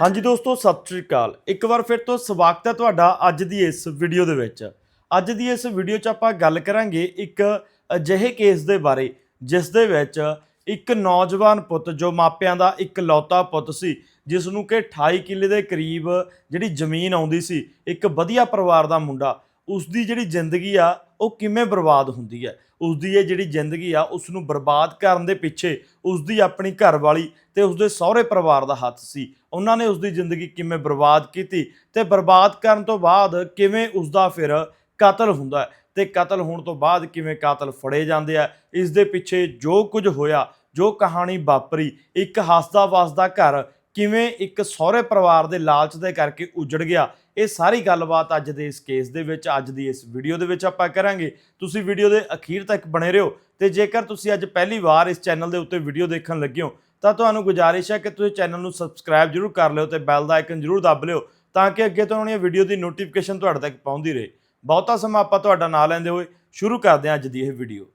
ਹਾਂਜੀ ਦੋਸਤੋ, ਸਤਿ ਸ਼੍ਰੀ ਅਕਾਲ। ਇੱਕ ਵਾਰ ਫਿਰ ਤੋਂ ਸਵਾਗਤ ਹੈ ਤੁਹਾਡਾ ਅੱਜ ਦੀ ਇਸ ਵੀਡੀਓ ਦੇ ਵਿੱਚ। ਅੱਜ ਦੀ ਇਸ ਵੀਡੀਓ 'ਚ ਆਪਾਂ ਗੱਲ ਕਰਾਂਗੇ ਇੱਕ ਅਜਿਹੇ ਕੇਸ ਦੇ ਬਾਰੇ, ਜਿਸ ਦੇ ਵਿੱਚ ਇੱਕ ਨੌਜਵਾਨ ਪੁੱਤ ਜੋ ਮਾਪਿਆਂ ਦਾ ਇੱਕ ਲੌਤਾ ਪੁੱਤ ਸੀ ਜਿਸ ਨੂੰ ਕਿ 28 ਕਿੱਲੇ ਦੇ ਕਰੀਬ ਜਿਹੜੀ ਜ਼ਮੀਨ ਆਉਂਦੀ ਸੀ, ਇੱਕ ਵਧੀਆ ਪਰਿਵਾਰ ਦਾ ਮੁੰਡਾ ਉਸ ਦੀ ਜਿਹੜੀ ਜ਼ਿੰਦਗੀ ਆ, ਉਹ ਕਿਵੇਂ ਬਰਬਾਦ ਹੁੰਦੀ ਹੈ? ਉਸ ਦੀ ਇਹ ਜਿਹੜੀ ਜ਼ਿੰਦਗੀ ਆ ਉਸ ਨੂੰ ਬਰਬਾਦ ਕਰਨ ਦੇ ਪਿੱਛੇ ਉਸ ਦੀ ਆਪਣੀ ਘਰਵਾਲੀ ਤੇ ਉਸ ਦੇ ਸਹੁਰੇ ਪਰਿਵਾਰ ਦਾ ਹੱਥ ਸੀ। ਉਹਨਾਂ ਨੇ ਉਸ ਦੀ ਜ਼ਿੰਦਗੀ ਕਿਵੇਂ ਬਰਬਾਦ ਕੀਤੀ ਤੇ ਬਰਬਾਦ ਕਰਨ ਤੋਂ ਬਾਅਦ ਕਿਵੇਂ ਉਸ ਦਾ ਫਿਰ ਕਤਲ ਹੁੰਦਾ ਹੈ ਤੇ ਕਤਲ ਹੋਣ ਤੋਂ ਬਾਅਦ ਕਿਵੇਂ ਕਾਤਲ ਫੜੇ ਜਾਂਦੇ ਆ, ਇਸ ਦੇ ਪਿੱਛੇ ਜੋ ਕੁਝ ਹੋਇਆ, ਜੋ ਕਹਾਣੀ ਵਾਪਰੀ, ਇੱਕ ਹੱਸਦਾ ਵਸਦਾ ਘਰ ਕਿਵੇਂ ਇੱਕ ਸਹੁਰੇ ਪਰਿਵਾਰ ਦੇ ਲਾਲਚ ਦੇ ਕਰਕੇ ਉਜੜ ਗਿਆ, ਇਹ ਸਾਰੀ ਗੱਲਬਾਤ ਅੱਜ ਦੇ ਇਸ ਕੇਸ ਦੇ ਵਿੱਚ, ਅੱਜ ਦੀ ਇਸ ਵੀਡੀਓ ਦੇ ਵਿੱਚ ਆਪਾਂ ਕਰਾਂਗੇ। ਤੁਸੀਂ ਵੀਡੀਓ ਦੇ ਅਖੀਰ ਤੱਕ ਬਣੇ ਰਹੋ ਤੇ ਜੇਕਰ ਤੁਸੀਂ ਅੱਜ ਪਹਿਲੀ ਵਾਰ ਇਸ ਚੈਨਲ ਦੇ ਉੱਤੇ ਵੀਡੀਓ ਦੇਖਣ ਲੱਗੇ ਹੋ, ਤਾਂ ਤੁਹਾਨੂੰ ਗੁਜ਼ਾਰਿਸ਼ ਹੈ ਕਿ ਤੁਸੀਂ ਚੈਨਲ ਨੂੰ ਸਬਸਕ੍ਰਾਈਬ ਜ਼ਰੂਰ ਕਰ ਲਿਓ ਤੇ ਬੈਲ ਦਾ ਆਈਕਨ ਜ਼ਰੂਰ ਦੱਬ ਲਿਓ, ਤਾਂ ਕਿ ਅੱਗੇ ਤੋਂ ਆਉਣੀਆਂ ਵੀਡੀਓ ਦੀ ਨੋਟੀਫਿਕੇਸ਼ਨ ਤੁਹਾਡੇ ਤੱਕ ਪਹੁੰਚਦੀ ਰਹੇ। ਬਹੁਤਾ ਸਮਾਂ ਆਪਾਂ ਤੁਹਾਡਾ ਨਾਂ ਲੈਂਦੇ ਹੋਏ ਸ਼ੁਰੂ ਕਰਦੇ ਹਾਂ ਅੱਜ ਦੀ ਇਹ ਵੀਡੀਓ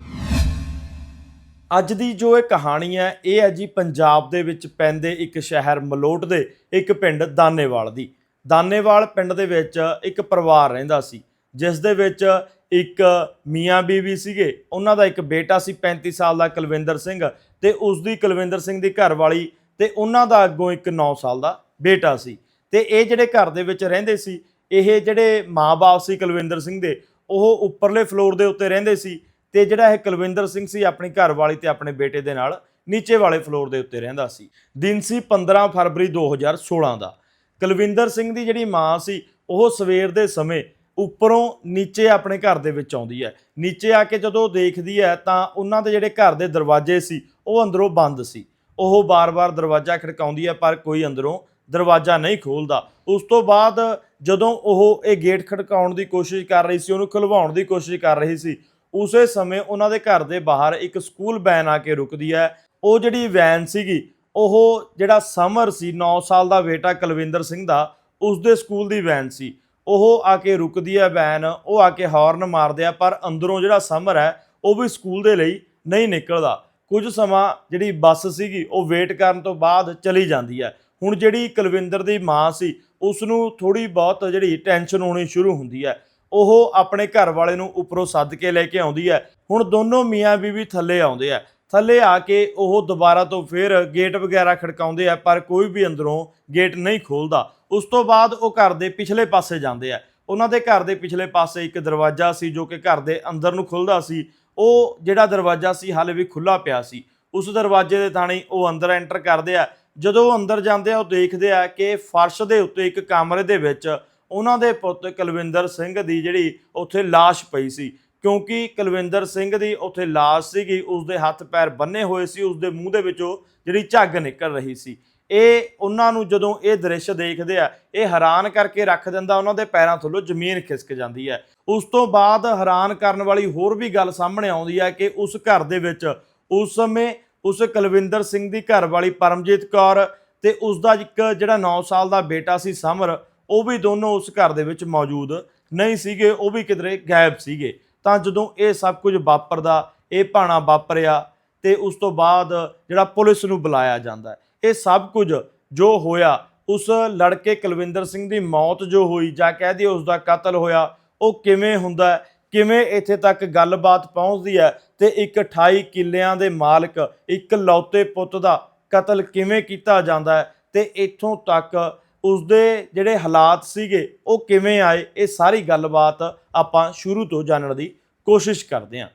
ਅੱਜ ਦੀ ਜੋ ਇਹ ਕਹਾਣੀ ਹੈ, ਇਹ ਹੈ ਜੀ ਪੰਜਾਬ ਦੇ ਵਿੱਚ ਪੈਂਦੇ ਇੱਕ ਸ਼ਹਿਰ ਮਲੋਟ ਦੇ ਇੱਕ ਪਿੰਡ ਦਾਨੇਵਾਲ ਦੀ। ਦਾਨੇਵਾਲ ਪਿੰਡ ਦੇ ਵਿੱਚ ਇੱਕ ਪਰਿਵਾਰ ਰਹਿੰਦਾ ਸੀ, ਜਿਸ ਦੇ ਵਿੱਚ ਇੱਕ ਮੀਆਂ ਬੀਵੀ ਸੀਗੇ। ਉਹਨਾਂ ਦਾ ਇੱਕ ਬੇਟਾ ਸੀ 35 ਸਾਲ ਦਾ ਕੁਲਵਿੰਦਰ ਸਿੰਘ ਤੇ ਉਸ ਦੀ ਕੁਲਵਿੰਦਰ ਸਿੰਘ ਦੀ ਘਰਵਾਲੀ ਤੇ ਉਹਨਾਂ ਦਾ ਅੱਗੋਂ ਇੱਕ 9 ਸਾਲ ਦਾ ਬੇਟਾ ਸੀ। ਤੇ ਇਹ ਜਿਹੜੇ ਘਰ ਦੇ ਵਿੱਚ ਰਹਿੰਦੇ ਸੀ, ਇਹ ਜਿਹੜੇ ਮਾਂ-ਬਾਪ ਸੀ ਕੁਲਵਿੰਦਰ ਸਿੰਘ ਦੇ, ਉਹ ਉੱਪਰਲੇ ਫਲੋਰ ਦੇ ਉੱਤੇ ਰਹਿੰਦੇ ਸੀ। ਤੇ ਜਿਹੜਾ ਇਹ ਕੁਲਵਿੰਦਰ ਸਿੰਘ ਸੀ ਆਪਣੀ ਘਰਵਾਲੀ ਤੇ ਆਪਣੇ ਬੇਟੇ ਦੇ ਨਾਲ ਨੀਚੇ ਵਾਲੇ ਫਲੋਰ ਦੇ ਉੱਤੇ ਰਹਿੰਦਾ ਸੀ। ਦਿਨ ਸੀ 15 ਫਰਵਰੀ 2016 ਦਾ। ਕੁਲਵਿੰਦਰ ਸਿੰਘ ਦੀ ਜਿਹੜੀ ਮਾਂ ਸੀ, ਉਹ ਸਵੇਰ ਦੇ ਸਮੇਂ ਉੱਪਰੋਂ ਨੀਚੇ ਆਪਣੇ ਘਰ ਦੇ ਵਿੱਚ ਆਉਂਦੀ ਹੈ। ਨੀਚੇ ਆ ਕੇ ਜਦੋਂ ਉਹ ਦੇਖਦੀ ਹੈ ਤਾਂ ਉਹਨਾਂ ਦੇ ਜਿਹੜੇ ਘਰ ਦੇ ਦਰਵਾਜ਼ੇ ਸੀ, ਉਹ ਅੰਦਰੋਂ ਬੰਦ ਸੀ। ਉਹ ਬਾਰ-ਬਾਰ ਦਰਵਾਜ਼ਾ ਖੜਕਾਉਂਦੀ ਹੈ, ਪਰ ਕੋਈ ਅੰਦਰੋਂ ਦਰਵਾਜ਼ਾ ਨਹੀਂ ਖੋਲਦਾ। ਉਸ ਤੋਂ ਬਾਅਦ ਜਦੋਂ ਉਹ ਇਹ ਗੇਟ ਖੜਕਾਉਣ ਦੀ ਕੋਸ਼ਿਸ਼ ਕਰ ਰਹੀ ਸੀ, ਉਹਨੂੰ ਖੁਲਵਾਉਣ ਦੀ ਕੋਸ਼ਿਸ਼ ਕਰ ਰਹੀ ਸੀ ਉਸੇ ਸਮੇਂ ਉਹਨਾਂ ਦੇ ਘਰ ਦੇ ਬਾਹਰ ਇੱਕ ਸਕੂਲ ਵੈਨ ਆ ਕੇ ਰੁਕਦੀ ਹੈ। ਉਹ ਜਿਹੜੀ ਵੈਨ ਸੀਗੀ, ਉਹ ਜਿਹੜਾ ਸਮਰ ਸੀ 9 ਸਾਲ ਦਾ ਬੇਟਾ ਕੁਲਵਿੰਦਰ ਸਿੰਘ ਦਾ, ਉਸ ਦੇ ਸਕੂਲ ਦੀ ਵੈਨ ਸੀ। ਉਹ ਆ ਕੇ ਰੁਕਦੀ ਹੈ ਵੈਨ, ਉਹ ਆ ਕੇ ਹਾਰਨ ਮਾਰਦੇ ਆ, ਪਰ ਅੰਦਰੋਂ ਜਿਹੜਾ ਸਮਰ ਹੈ, ਉਹ ਵੀ ਸਕੂਲ ਦੇ ਲਈ ਨਹੀਂ ਨਿਕਲਦਾ। ਕੁਝ ਸਮਾਂ ਜਿਹੜੀ ਬੱਸ ਸੀਗੀ, ਉਹ ਵੇਟ ਕਰਨ ਤੋਂ ਬਾਅਦ ਚਲੀ ਜਾਂਦੀ ਹੈ। ਹੁਣ ਜਿਹੜੀ ਕੁਲਵਿੰਦਰ ਦੀ ਮਾਂ ਸੀ ਉਸ ਨੂੰ ਥੋੜੀ ਬਹੁਤ ਜਿਹੜੀ ਟੈਨਸ਼ਨ ਹੋਣੀ ਸ਼ੁਰੂ ਹੁੰਦੀ ਹੈ। ਉਹ ਆਪਣੇ ਘਰ ਵਾਲੇ ਨੂੰ ਉੱਪਰੋਂ ਸੱਦ ਕੇ ਲੈ ਕੇ ਆਉਂਦੀ ਹੈ। ਹੁਣ ਦੋਨੋਂ ਮੀਆਂ ਬੀਵੀ ਥੱਲੇ ਆਉਂਦੇ ਆ। ਥੱਲੇ ਆ ਕੇ ਉਹ ਦੁਬਾਰਾ ਤੋਂ ਫਿਰ ਗੇਟ ਵਗੈਰਾ ਖੜਕਾਉਂਦੇ ਆ, ਪਰ ਕੋਈ ਵੀ ਅੰਦਰੋਂ ਗੇਟ ਨਹੀਂ ਖੋਲਦਾ। ਉਸ ਤੋਂ ਬਾਅਦ ਉਹ ਘਰ ਦੇ ਪਿਛਲੇ ਪਾਸੇ ਜਾਂਦੇ ਆ। ਉਹਨਾਂ ਦੇ ਘਰ ਦੇ ਪਿਛਲੇ ਪਾਸੇ ਇੱਕ ਦਰਵਾਜ਼ਾ ਸੀ ਜੋ ਕਿ ਘਰ ਦੇ ਅੰਦਰ ਨੂੰ ਖੁੱਲਦਾ ਸੀ। ਉਹ ਜਿਹੜਾ ਦਰਵਾਜ਼ਾ ਸੀ ਹਾਲੇ ਵੀ ਖੁੱਲਾ ਪਿਆ ਸੀ। ਉਸ ਦਰਵਾਜ਼ੇ ਦੇ ਥਾਣੀ ਉਹ ਅੰਦਰ ਐਂਟਰ ਕਰਦੇ ਆ। ਜਦੋਂ ਉਹ ਅੰਦਰ ਜਾਂਦੇ ਆ, ਉਹ ਦੇਖਦੇ ਆ ਕਿ ਫਰਸ਼ ਦੇ ਉੱਤੇ ਇੱਕ ਕਮਰੇ ਦੇ ਵਿੱਚ ਉਹਨਾਂ ਦੇ ਪੁੱਤ ਕੁਲਵਿੰਦਰ ਸਿੰਘ ਦੀ ਜਿਹੜੀ ਉੱਥੇ ਲਾਸ਼ ਪਈ ਸੀ। ਕਿਉਂਕਿ ਕੁਲਵਿੰਦਰ ਸਿੰਘ ਦੀ ਉੱਥੇ ਲਾਸ਼ ਸੀਗੀ, ਉਸਦੇ ਹੱਥ ਪੈਰ ਬੰਨੇ ਹੋਏ ਸੀ, ਉਸਦੇ ਮੂੰਹ ਦੇ ਵਿੱਚੋਂ ਜਿਹੜੀ ਝੱਗ ਨਿਕਲ ਰਹੀ ਸੀ। ਇਹ ਉਹਨਾਂ ਨੂੰ ਜਦੋਂ ਇਹ ਦ੍ਰਿਸ਼ ਦੇਖਦੇ ਆ, ਇਹ ਹੈਰਾਨ ਕਰਕੇ ਰੱਖ ਦਿੰਦਾ, ਉਹਨਾਂ ਦੇ ਪੈਰਾਂ ਥੱਲੋਂ ਜ਼ਮੀਨ ਖਿਸਕ ਜਾਂਦੀ ਹੈ। ਉਸ ਤੋਂ ਬਾਅਦ ਹੈਰਾਨ ਕਰਨ ਵਾਲੀ ਹੋਰ ਵੀ ਗੱਲ ਸਾਹਮਣੇ ਆਉਂਦੀ ਹੈ ਕਿ ਉਸ ਘਰ ਦੇ ਵਿੱਚ ਉਸ ਸਮੇਂ ਉਸ ਕੁਲਵਿੰਦਰ ਸਿੰਘ ਦੀ ਘਰ ਵਾਲੀ ਪਰਮਜੀਤ ਕੌਰ ਤੇ ਉਸ ਦਾ ਇੱਕ ਜਿਹੜਾ 9 ਸਾਲ ਦਾ ਬੇਟਾ ਸੀ ਸਮਰ ਉਹ ਵੀ ਦੋਨੋਂ ਉਸ ਘਰ ਦੇ ਵਿੱਚ ਮੌਜੂਦ ਨਹੀਂ ਸੀਗੇ, ਉਹ ਵੀ ਕਿਧਰੇ ਗਾਇਬ ਸੀਗੇ। ਤਾਂ ਜਦੋਂ ਇਹ ਸਭ ਕੁਝ ਵਾਪਰਦਾ, ਇਹ ਭਾਣਾ ਵਾਪਰਿਆ ਤੇ ਉਸ ਤੋਂ ਬਾਅਦ ਜਿਹੜਾ ਪੁਲਿਸ ਨੂੰ ਬੁਲਾਇਆ ਜਾਂਦਾ ਇਹ ਸਭ ਕੁਝ ਜੋ ਹੋਇਆ, ਉਸ ਲੜਕੇ ਕੁਲਵਿੰਦਰ ਸਿੰਘ ਦੀ ਮੌਤ ਜੋ ਹੋਈ ਜਾਂ ਕਹਿ ਦਈਏ ਉਸ ਦਾ ਕਤਲ ਹੋਇਆ, ਉਹ ਕਿਵੇਂ ਹੁੰਦਾ ਕਿਵੇਂ ਇੱਥੇ ਤੱਕ ਗੱਲਬਾਤ ਪਹੁੰਚਦੀ ਹੈ ਤੇ ਇੱਕ 28 ਕਿੱਲਿਆਂ ਦੇ ਮਾਲਕ, ਇੱਕ ਲੌਤੇ ਪੁੱਤ ਦਾ ਕਤਲ ਕਿਵੇਂ ਕੀਤਾ ਜਾਂਦਾ ਹੈ ਤੇ ਇੱਥੋਂ ਤੱਕ ਉਸਦੇ ਜਿਹੜੇ ਹਾਲਾਤ ਸੀਗੇ, ਉਹ ਕਿਵੇਂ ਆਏ, ਇਹ ਸਾਰੀ ਗੱਲਬਾਤ ਆਪਾਂ ਸ਼ੁਰੂ ਤੋਂ ਜਾਣਨ ਦੀ ਕੋਸ਼ਿਸ਼ ਕਰਦੇ ਹਾਂ।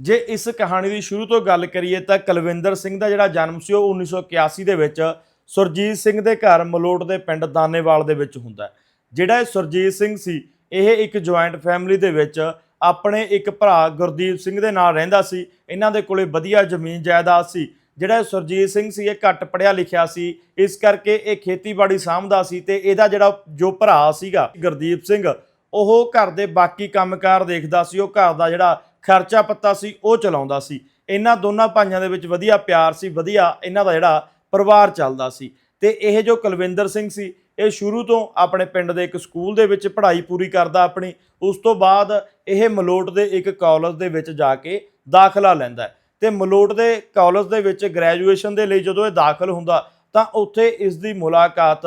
ਜੇ ਇਸ ਕਹਾਣੀ ਦੀ ਸ਼ੁਰੂ ਤੋਂ ਗੱਲ ਕਰੀਏ ਤਾਂ ਕੁਲਵਿੰਦਰ ਸਿੰਘ ਦਾ ਜਿਹੜਾ ਜਨਮ ਸੀ, ਉਹ 1981 ਦੇ ਵਿੱਚ ਸੁਰਜੀਤ ਸਿੰਘ ਦੇ ਘਰ ਮਲੋਟ ਦੇ ਪਿੰਡ ਦਾਨੇਵਾਲ ਦੇ ਵਿੱਚ ਹੁੰਦਾ ਜਿਹੜਾ ਇਹ ਸੁਰਜੀਤ ਸਿੰਘ ਸੀ, ਇਹ ਇੱਕ ਜੁਆਇੰਟ ਫੈਮਿਲੀ ਦੇ ਵਿੱਚ ਆਪਣੇ ਇੱਕ ਭਰਾ ਗੁਰਦੀਪ ਸਿੰਘ ਦੇ ਨਾਲ ਰਹਿੰਦਾ ਸੀ। ਇਹਨਾਂ ਦੇ ਕੋਲੇ ਵਧੀਆ ਜ਼ਮੀਨ ਜਾਇਦਾਦ ਸੀ। ਜਿਹੜਾ ਸੁਰਜੀਤ ਸਿੰਘ ਸੀ, ਇਹ ਘੱਟ ਪੜਿਆ ਲਿਖਿਆ ਸੀ। ਇਸ ਕਰਕੇ ਇਹ ਖੇਤੀਬਾੜੀ ਸਾਂਭਦਾ ਸੀ ਤੇ ਇਹਦਾ ਜਿਹੜਾ ਜੋ ਭਰਾ ਸੀਗਾ, ਗੁਰਦੀਪ ਸਿੰਘ, ਉਹ ਘਰ ਦੇ ਬਾਕੀ ਕੰਮਕਾਰ ਦੇਖਦਾ ਸੀ। ਉਹ ਘਰ ਦਾ ਜਿਹੜਾ ਖਰਚਾ ਪੱਤਾ ਸੀ, ਉਹ ਚਲਾਉਂਦਾ ਸੀ। ਇਹਨਾਂ ਦੋਨਾਂ ਭਾਈਆਂ ਦੇ ਵਿੱਚ ਵਧੀਆ ਪਿਆਰ ਸੀ, ਵਧੀਆ ਇਹਨਾਂ ਦਾ ਜਿਹੜਾ ਪਰਿਵਾਰ ਚੱਲਦਾ ਸੀ। ਤੇ ਇਹ ਜੋ ਕੁਲਵਿੰਦਰ ਸਿੰਘ ਸੀ, ਇਹ ਸ਼ੁਰੂ ਤੋਂ ਆਪਣੇ ਪਿੰਡ ਦੇ ਇੱਕ ਸਕੂਲ ਦੇ ਵਿੱਚ ਪੜ੍ਹਾਈ ਪੂਰੀ ਕਰਦਾ ਆਪਣੀ। ਉਸ ਤੋਂ ਬਾਅਦ ਇਹ ਮਲੋਟ ਦੇ ਇੱਕ ਕਾਲਜ ਦੇ ਵਿੱਚ ਜਾ ਕੇ ਦਾਖਲਾ ਲੈਂਦਾ ਤੇ ਮਲੋਟ ਦੇ ਕਾਲਜ ਦੇ ਵਿੱਚ ਗ੍ਰੈਜੂਏਸ਼ਨ ਦੇ ਲਈ ਜਦੋਂ ਇਹ ਦਾਖਲ ਹੁੰਦਾ, ਤਾਂ ਉੱਥੇ ਇਸ ਦੀ ਮੁਲਾਕਾਤ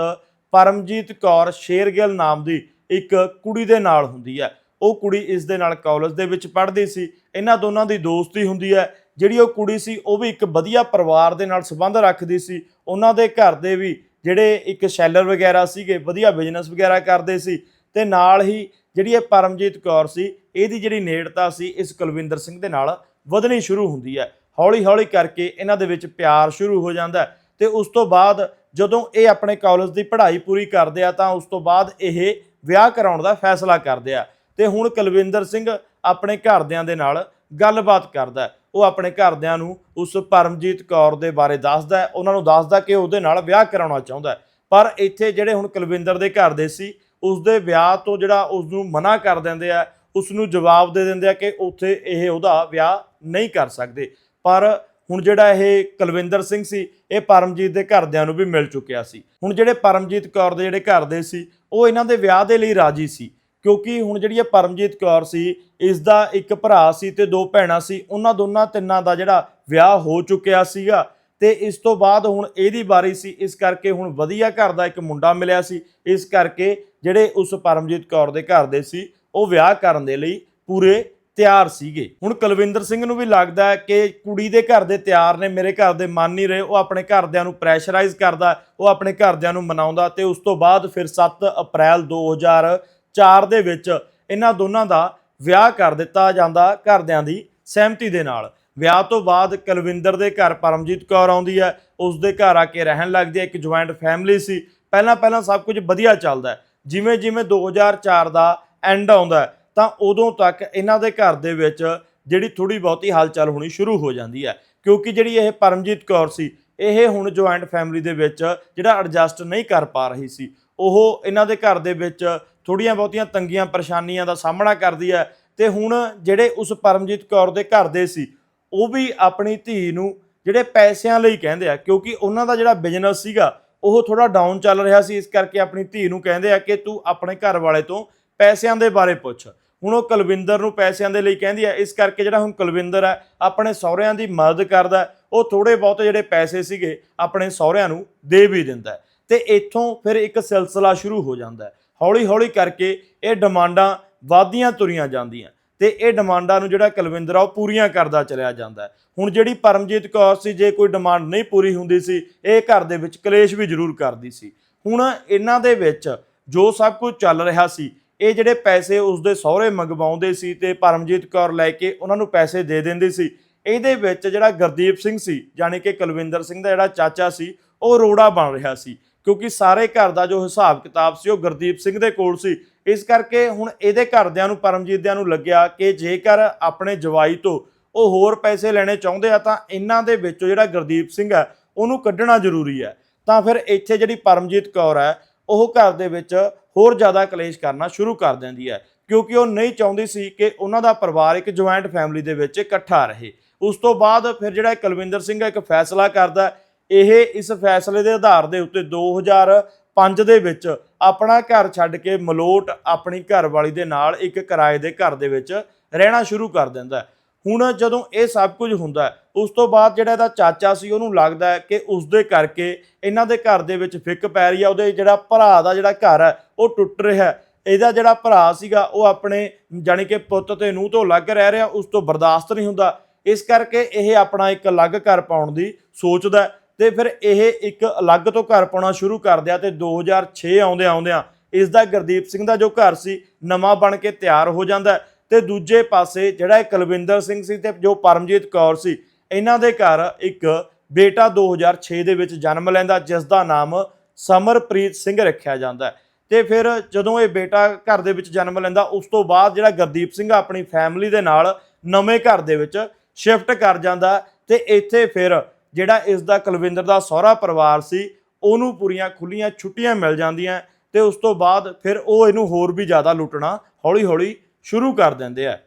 ਪਰਮਜੀਤ ਕੌਰ ਸ਼ੇਰਗਿੱਲ ਨਾਮ ਦੀ ਇੱਕ ਕੁੜੀ ਦੇ ਨਾਲ ਹੁੰਦੀ ਹੈ। ਉਹ ਕੁੜੀ ਇਸ ਦੇ ਨਾਲ ਕਾਲਜ ਦੇ ਵਿੱਚ ਪੜ੍ਹਦੀ ਸੀ। ਇਹਨਾਂ ਦੋਨਾਂ ਦੀ ਦੋਸਤੀ ਹੁੰਦੀ ਹੈ। ਜਿਹੜੀ ਉਹ ਕੁੜੀ ਸੀ, ਉਹ ਵੀ ਇੱਕ ਵਧੀਆ ਪਰਿਵਾਰ ਦੇ ਨਾਲ ਸੰਬੰਧ ਰੱਖਦੀ ਸੀ। ਉਹਨਾਂ ਦੇ ਘਰ ਦੇ ਵੀ ਜਿਹੜੇ ਇੱਕ ਸ਼ੈਲਰ ਵਗੈਰਾ ਸੀਗੇ, ਵਧੀਆ ਬਿਜ਼ਨਸ ਵਗੈਰਾ ਕਰਦੇ ਸੀ। ਤੇ ਨਾਲ ਹੀ ਜਿਹੜੀ ਇਹ ਪਰਮਜੀਤ ਕੌਰ ਸੀ, ਇਹਦੀ ਜਿਹੜੀ ਨੇੜਤਾ ਸੀ, ਇਸ ਕੁਲਵਿੰਦਰ ਸਿੰਘ ਦੇ ਨਾਲ ਵਧਣੀ ਸ਼ੁਰੂ ਹੁੰਦੀ ਹੈ। ਹੌਲੀ ਹੌਲੀ ਕਰਕੇ ਇਹਨਾਂ ਦੇ ਵਿੱਚ ਪਿਆਰ ਸ਼ੁਰੂ ਹੋ ਜਾਂਦਾ ਹੈ ਤੇ ਉਸ ਤੋਂ ਬਾਅਦ ਜਦੋਂ ਇਹ ਆਪਣੇ ਕਾਲਜ ਦੀ ਪੜ੍ਹਾਈ ਪੂਰੀ ਕਰਦੇ ਆ ਤਾਂ ਉਸ ਤੋਂ ਬਾਅਦ ਇਹ ਵਿਆਹ ਕਰਾਉਣ ਦਾ ਫੈਸਲਾ ਕਰਦੇ ਆ। ਤੇ ਹੁਣ ਕੁਲਵਿੰਦਰ ਸਿੰਘ ਆਪਣੇ ਘਰਦਿਆਂ ਦੇ ਨਾਲ ਗੱਲਬਾਤ ਕਰਦਾ ਉਹ ਆਪਣੇ ਘਰਦਿਆਂ ਨੂੰ ਉਸ ਪਰਮਜੀਤ ਕੌਰ ਦੇ ਬਾਰੇ ਦੱਸਦਾ ਉਹਨਾਂ ਨੂੰ ਦੱਸਦਾ ਕਿ ਉਹਦੇ ਨਾਲ ਵਿਆਹ ਕਰਾਉਣਾ ਚਾਹੁੰਦਾ ਪਰ ਇੱਥੇ ਜਿਹੜੇ ਹੁਣ ਕੁਲਵਿੰਦਰ ਦੇ ਘਰ ਦੇ ਸੀ, ਉਸ ਦੇ ਵਿਆਹ ਤੋਂ ਜਿਹੜਾ ਉਸ ਨੂੰ ਮਨਾ ਕਰ ਦਿੰਦੇ ਆ, ਉਸ ਨੂੰ ਜਵਾਬ ਦੇ ਦਿੰਦੇ ਆ ਕਿ ਉੱਥੇ ਇਹ ਉਹਦਾ ਵਿਆਹ ਨਹੀਂ ਕਰ ਸਕਦੇ। ਪਰ ਹੁਣ ਜਿਹੜਾ ਇਹ ਕੁਲਵਿੰਦਰ ਸਿੰਘ ਸੀ, ਇਹ ਪਰਮਜੀਤ ਦੇ ਘਰਦਿਆਂ ਨੂੰ ਵੀ ਮਿਲ ਚੁੱਕਿਆ ਸੀ। ਹੁਣ ਜਿਹੜੇ ਪਰਮਜੀਤ ਕੌਰ ਦੇ ਜਿਹੜੇ ਘਰ ਦੇ ਸੀ, ਉਹ ਇਹਨਾਂ ਦੇ ਵਿਆਹ ਦੇ ਲਈ ਰਾਜੀ ਸੀ। ਕਿਉਂਕਿ ਹੁਣ ਜਿਹੜੀ ਇਹ ਪਰਮਜੀਤ ਕੌਰ ਸੀ ਇਸ ਦਾ ਇੱਕ ਭਰਾ ਸੀ ਤੇ ਦੋ ਭੈਣਾਂ ਸੀ, ਉਹਨਾਂ ਦੋਨਾਂ ਤਿੰਨਾਂ ਦਾ ਜਿਹੜਾ ਵਿਆਹ ਹੋ ਚੁੱਕਿਆ ਸੀਗਾ। ਤੇ ਇਸ ਤੋਂ ਬਾਅਦ ਹੁਣ ਇਹਦੀ ਵਾਰੀ ਸੀ, ਇਸ ਕਰਕੇ ਹੁਣ ਵਧੀਆ ਘਰ ਦਾ ਇੱਕ ਮੁੰਡਾ ਮਿਲਿਆ ਸੀ। ਇਸ ਕਰਕੇ ਜਿਹੜੇ ਉਸ ਪਰਮਜੀਤ ਕੌਰ ਦੇ ਘਰ ਦੇ ਸੀ, ਉਹ ਵਿਆਹ ਕਰਨ ਦੇ ਲਈ ਪੂਰੇ ਤਿਆਰ ਸੀਗੇ। ਹੁਣ ਕੁਲਵਿੰਦਰ ਸਿੰਘ ਨੂੰ ਵੀ ਲੱਗਦਾ ਹੈ ਕਿ ਕੁੜੀ ਦੇ ਘਰ ਦੇ ਤਿਆਰ ਨੇ, ਮੇਰੇ ਘਰ ਦੇ ਮੰਨ ਨਹੀਂ ਰਹੇ, ਉਹ ਆਪਣੇ ਘਰਦਿਆਂ ਨੂੰ ਪ੍ਰੈਸ਼ਰਾਈਜ਼ ਕਰਦਾ ਉਹ ਆਪਣੇ ਘਰਦਿਆਂ ਨੂੰ ਮਨਾਉਂਦਾ ਤੇ ਉਸ ਤੋਂ ਬਾਅਦ ਫਿਰ 7 ਅਪ੍ਰੈਲ 2004 ਦੇ ਵਿੱਚ ਇਹਨਾਂ ਦੋਨਾਂ ਦਾ ਵਿਆਹ ਕਰ ਦਿੱਤਾ ਜਾਂਦਾ ਘਰਦਿਆਂ ਦੀ ਸਹਿਮਤੀ ਦੇ ਨਾਲ। ਵਿਆਹ ਤੋਂ ਬਾਅਦ ਕੁਲਵਿੰਦਰ ਦੇ ਘਰ ਪਰਮਜੀਤ ਕੌਰ ਆਉਂਦੀ ਹੈ, ਉਸ ਦੇ ਘਰ ਆ ਕੇ ਰਹਿਣ ਲੱਗਦੀ ਹੈ, ਇੱਕ ਜੁਆਇੰਟ ਫੈਮਿਲੀ ਸੀ। ਪਹਿਲਾਂ ਪਹਿਲਾਂ ਸਭ ਕੁਝ ਵਧੀਆ ਚੱਲਦਾ ਹੈ। ਜਿਵੇਂ ਜਿਵੇਂ 2004 ਦਾ ਐਂਡ ਆਉਂਦਾ ਤਾਂ ਉਦੋਂ ਤੱਕ ਇਹਨਾਂ ਦੇ ਘਰ ਦੇ ਵਿੱਚ ਜਿਹੜੀ ਥੋੜੀ ਬਹੁਤੀ ਹਲਚਲ ਹੋਣੀ ਸ਼ੁਰੂ ਹੋ ਜਾਂਦੀ ਹੈ। ਕਿਉਂਕਿ ਜਿਹੜੀ ਇਹ ਪਰਮਜੀਤ ਕੌਰ ਸੀ, ਇਹ ਹੁਣ ਜੁਆਇੰਟ ਫੈਮਿਲੀ ਦੇ ਵਿੱਚ ਜਿਹੜਾ ਐਡਜਸਟ ਨਹੀਂ ਕਰ ਪਾ ਰਹੀ ਸੀ, ਉਹ ਇਹਨਾਂ ਦੇ ਘਰ ਦੇ ਵਿੱਚ ਥੋੜੀਆਂ ਬਹੁਤੀਆਂ ਤੰਗੀਆਂ, ਪਰੇਸ਼ਾਨੀਆਂ ਦਾ ਸਾਹਮਣਾ ਕਰਦੀ ਹੈ ਤੇ ਹੁਣ ਜਿਹੜੇ ਉਸ ਪਰਮਜੀਤ ਕੌਰ ਦੇ ਘਰ ਦੇ ਸੀ, ਉਹ ਵੀ ਆਪਣੀ ਧੀ ਨੂੰ ਜਿਹੜੇ ਪੈਸਿਆਂ ਲਈ ਕਹਿੰਦੇ ਆ, ਕਿਉਂਕਿ ਉਹਨਾਂ ਦਾ ਜਿਹੜਾ ਬਿਜ਼ਨਸ ਸੀਗਾ, ਉਹ ਥੋੜਾ ਡਾਊਨ ਚੱਲ ਰਿਹਾ ਸੀ, ਇਸ ਕਰਕੇ ਆਪਣੀ ਧੀ ਨੂੰ ਕਹਿੰਦੇ ਆ ਕਿ ਤੂੰ ਆਪਣੇ ਘਰ ਵਾਲੇ ਤੋਂ ਪੈਸਿਆਂ ਦੇ ਬਾਰੇ ਪੁੱਛ। ਹੁਣ ਉਹ ਕੁਲਵਿੰਦਰ ਨੂੰ ਪੈਸਿਆਂ ਦੇ ਲਈ ਕਹਿੰਦੀ ਹੈ ਇਸ ਕਰਕੇ ਜਿਹੜਾ ਹੁਣ ਕੁਲਵਿੰਦਰ ਹੈ ਆਪਣੇ ਸਹੁਰਿਆਂ ਦੀ ਮਦਦ ਕਰਦਾ ਉਹ ਥੋੜੇ ਬਹੁਤ ਜਿਹੜੇ ਪੈਸੇ ਸੀਗੇ, ਆਪਣੇ ਸਹੁਰਿਆਂ ਨੂੰ ਦੇ ਵੀ ਦਿੰਦਾ ਹੈ। ਤੇ ਇੱਥੋਂ ਫਿਰ ਇੱਕ ਸਿਲਸਿਲਾ ਸ਼ੁਰੂ ਹੋ ਜਾਂਦਾ ਹੌਲੀ ਹੌਲੀ ਕਰਕੇ ਇਹ ਡਿਮਾਂਡਾਂ ਵਾਧੀਆਂ ਤੁਰੀਆਂ ਜਾਂਦੀਆਂ ਤੇ ਇਹ ਡਿਮਾਂਡਾਂ ਨੂੰ ਜਿਹੜਾ ਕੁਲਵਿੰਦਰ ਆ, ਉਹ ਪੂਰੀਆਂ ਕਰਦਾ ਚਲਿਆ ਜਾਂਦਾ ਹੁਣ ਜਿਹੜੀ ਪਰਮਜੀਤ ਕੌਰ ਸੀ, ਜੇ ਕੋਈ ਡਿਮਾਂਡ ਨਹੀਂ ਪੂਰੀ ਹੁੰਦੀ ਸੀ, ਇਹ ਘਰ ਦੇ ਵਿੱਚ ਕਲੇਸ਼ ਵੀ ਜ਼ਰੂਰ ਕਰਦੀ ਸੀ। ਹੁਣ ਇਹਨਾਂ ਦੇ ਵਿੱਚ ਜੋ ਸਭ ਕੁਝ ਚੱਲ ਰਿਹਾ ਸੀ ਇਹ ਜਿਹੜੇ ਪੈਸੇ ਉਸਦੇ ਸਹੁਰੇ ਮੰਗਵਾਉਂਦੇ ਸੀ ਤੇ ਪਰਮਜੀਤ ਕੌਰ ਲੈ ਕੇ ਉਹਨਾਂ ਨੂੰ ਪੈਸੇ ਦੇ ਦਿੰਦੀ ਸੀ, ਇਹਦੇ ਵਿੱਚ ਜਿਹੜਾ ਗੁਰਦੀਪ ਸਿੰਘ ਸੀ ਯਾਨੀ ਕਿ ਕੁਲਵਿੰਦਰ ਸਿੰਘ ਦਾ ਜਿਹੜਾ ਚਾਚਾ ਸੀ, ਉਹ ਰੋੜਾ ਬਣ ਰਿਹਾ ਸੀ, ਕਿਉਂਕਿ ਸਾਰੇ ਘਰ ਦਾ ਜੋ ਹਿਸਾਬ ਕਿਤਾਬ ਸੀ, ਉਹ ਗੁਰਦੀਪ ਸਿੰਘ ਦੇ ਕੋਲ ਸੀ, ਇਸ ਕਰਕੇ ਹੁਣ ਇਹਦੇ ਘਰਦਿਆਂ ਨੂੰ ਪਰਮਜੀਤਿਆਂ ਨੂੰ ਲੱਗਿਆ ਕਿ ਜੇਕਰ ਆਪਣੇ ਜਵਾਈ ਤੋਂ ਉਹ ਹੋਰ ਪੈਸੇ ਲੈਣੇ ਚਾਹੁੰਦੇ ਆ, ਤਾਂ ਇਹਨਾਂ ਦੇ ਵਿੱਚੋਂ ਜਿਹੜਾ ਗੁਰਦੀਪ ਸਿੰਘ ਹੈ, ਉਹਨੂੰ ਕੱਢਣਾ ਜ਼ਰੂਰੀ ਹੈ। ਤਾਂ ਫਿਰ ਇੱਥੇ ਜਿਹੜੀ ਪਰਮਜੀਤ ਕੌਰ ਹੈ, ਉਹ ਘਰ ਦੇ ਵਿੱਚ ਹੋਰ ਜ਼ਿਆਦਾ ਕਲੇਸ਼ ਕਰਨਾ ਸ਼ੁਰੂ ਕਰ ਦਿੰਦੀ ਹੈ। ਕਿਉਂਕਿ ਉਹ ਨਹੀਂ ਚਾਹੁੰਦੀ ਸੀ ਕਿ ਉਹਨਾਂ ਦਾ ਪਰਿਵਾਰ ਇੱਕ ਜੁਆਇੰਟ ਫੈਮਿਲੀ ਦੇ ਵਿੱਚ ਇਕੱਠਾ ਰਹੇ। ਉਸ ਤੋਂ ਬਾਅਦ ਫਿਰ ਜਿਹੜਾ ਕੁਲਵਿੰਦਰ ਸਿੰਘ ਇੱਕ ਫੈਸਲਾ ਕਰਦਾ ਇਹ ਇਸ ਫੈਸਲੇ ਦੇ ਆਧਾਰ ਦੇ ਉੱਤੇ 2005 ਦੇ ਵਿੱਚ ਆਪਣਾ ਘਰ ਛੱਡ ਕੇ ਮਲੋਟ ਆਪਣੀ ਘਰਵਾਲੀ ਦੇ ਨਾਲ ਇੱਕ ਕਿਰਾਏ ਦੇ ਘਰ ਦੇ ਵਿੱਚ ਰਹਿਣਾ ਸ਼ੁਰੂ ਕਰ ਦਿੰਦਾ ਹੁਣ ਜਦੋਂ ਇਹ ਸਭ ਕੁਝ ਹੁੰਦਾ ਉਸ ਤੋਂ ਬਾਅਦ ਜਿਹੜਾ ਇਹਦਾ ਚਾਚਾ ਸੀ, ਉਹਨੂੰ ਲੱਗਦਾ ਕਿ ਉਸ ਦੇ ਕਰਕੇ ਇਹਨਾਂ ਦੇ ਘਰ ਦੇ ਵਿੱਚ ਫਿੱਕ ਪੈ ਰਹੀ ਹੈ, ਉਹਦੇ ਜਿਹੜਾ ਭਰਾ ਦਾ ਜਿਹੜਾ ਘਰ ਹੈ, ਉਹ ਟੁੱਟ ਰਿਹਾ ਇਹਦਾ ਜਿਹੜਾ ਭਰਾ ਸੀਗਾ, ਉਹ ਆਪਣੇ ਜਾਣੀ ਕਿ ਪੁੱਤ ਤੇ ਨੂੰਹ ਤੋਂ ਅਲੱਗ ਰਹਿ ਰਿਹਾ, ਉਸ ਤੋਂ ਬਰਦਾਸ਼ਤ ਨਹੀਂ ਹੁੰਦਾ। ਇਸ ਕਰਕੇ ਇਹ ਆਪਣਾ ਇੱਕ ਅਲੱਗ ਘਰ ਪਾਉਣ ਦੀ ਸੋਚਦਾ ਹੈ ਤੇ ਫਿਰ ਇਹ ਇੱਕ ਅਲੱਗ ਤੋਂ ਘਰ ਪਾਉਣਾ ਸ਼ੁਰੂ ਕਰਦਿਆ ਤੇ 2006 ਆਉਂਦੇ ਆਉਂਦਿਆਂ ਇਸ ਦਾ ਗੁਰਦੀਪ ਸਿੰਘ ਦਾ ਜੋ ਘਰ ਸੀ, ਨਵਾਂ ਬਣ ਕੇ ਤਿਆਰ ਹੋ ਜਾਂਦਾ ਤੇ ਦੂਜੇ ਪਾਸੇ ਜਿਹੜਾ ਇਹ ਕੁਲਵਿੰਦਰ ਸਿੰਘ ਸੀ ਤੇ ਜੋ ਪਰਮਜੀਤ ਕੌਰ ਸੀ, ਇਹਨਾਂ ਦੇ ਘਰ ਇੱਕ ਬੇਟਾ 2006 ਦੇ ਵਿੱਚ ਜਨਮ ਲੈਂਦਾ ਜਿਸ ਦਾ ਨਾਮ ਸਮਰਪ੍ਰੀਤ ਸਿੰਘ ਰੱਖਿਆ ਜਾਂਦਾ ਹੈ। ਤੇ ਫਿਰ ਜਦੋਂ ਇਹ ਬੇਟਾ ਘਰ ਦੇ ਵਿੱਚ ਜਨਮ ਲੈਂਦਾ, ਉਸ ਤੋਂ ਬਾਅਦ ਜਿਹੜਾ ਗੁਰਦੀਪ ਸਿੰਘ ਆਪਣੀ ਫੈਮਿਲੀ ਦੇ ਨਾਲ ਨਵੇਂ ਘਰ ਦੇ ਵਿੱਚ ਸ਼ਿਫਟ ਕਰ ਜਾਂਦਾ ਤੇ ਇੱਥੇ ਫਿਰ ਜਿਹੜਾ ਇਸ ਦਾ ਕੁਲਵਿੰਦਰ ਦਾ ਸਹੁਰਾ ਪਰਿਵਾਰ ਸੀ, ਉਹਨੂੰ ਪੂਰੀਆਂ ਖੁੱਲੀਆਂ ਛੁੱਟੀਆਂ ਮਿਲ ਜਾਂਦੀਆਂ ਤੇ ਉਸ ਤੋਂ ਬਾਅਦ ਫਿਰ ਉਹ ਇਹਨੂੰ ਹੋਰ ਵੀ ਜ਼ਿਆਦਾ ਲੁੱਟਣਾ ਹੌਲੀ-ਹੌਲੀ ਸ਼ੁਰੂ ਕਰ ਦਿੰਦੇ ਆ।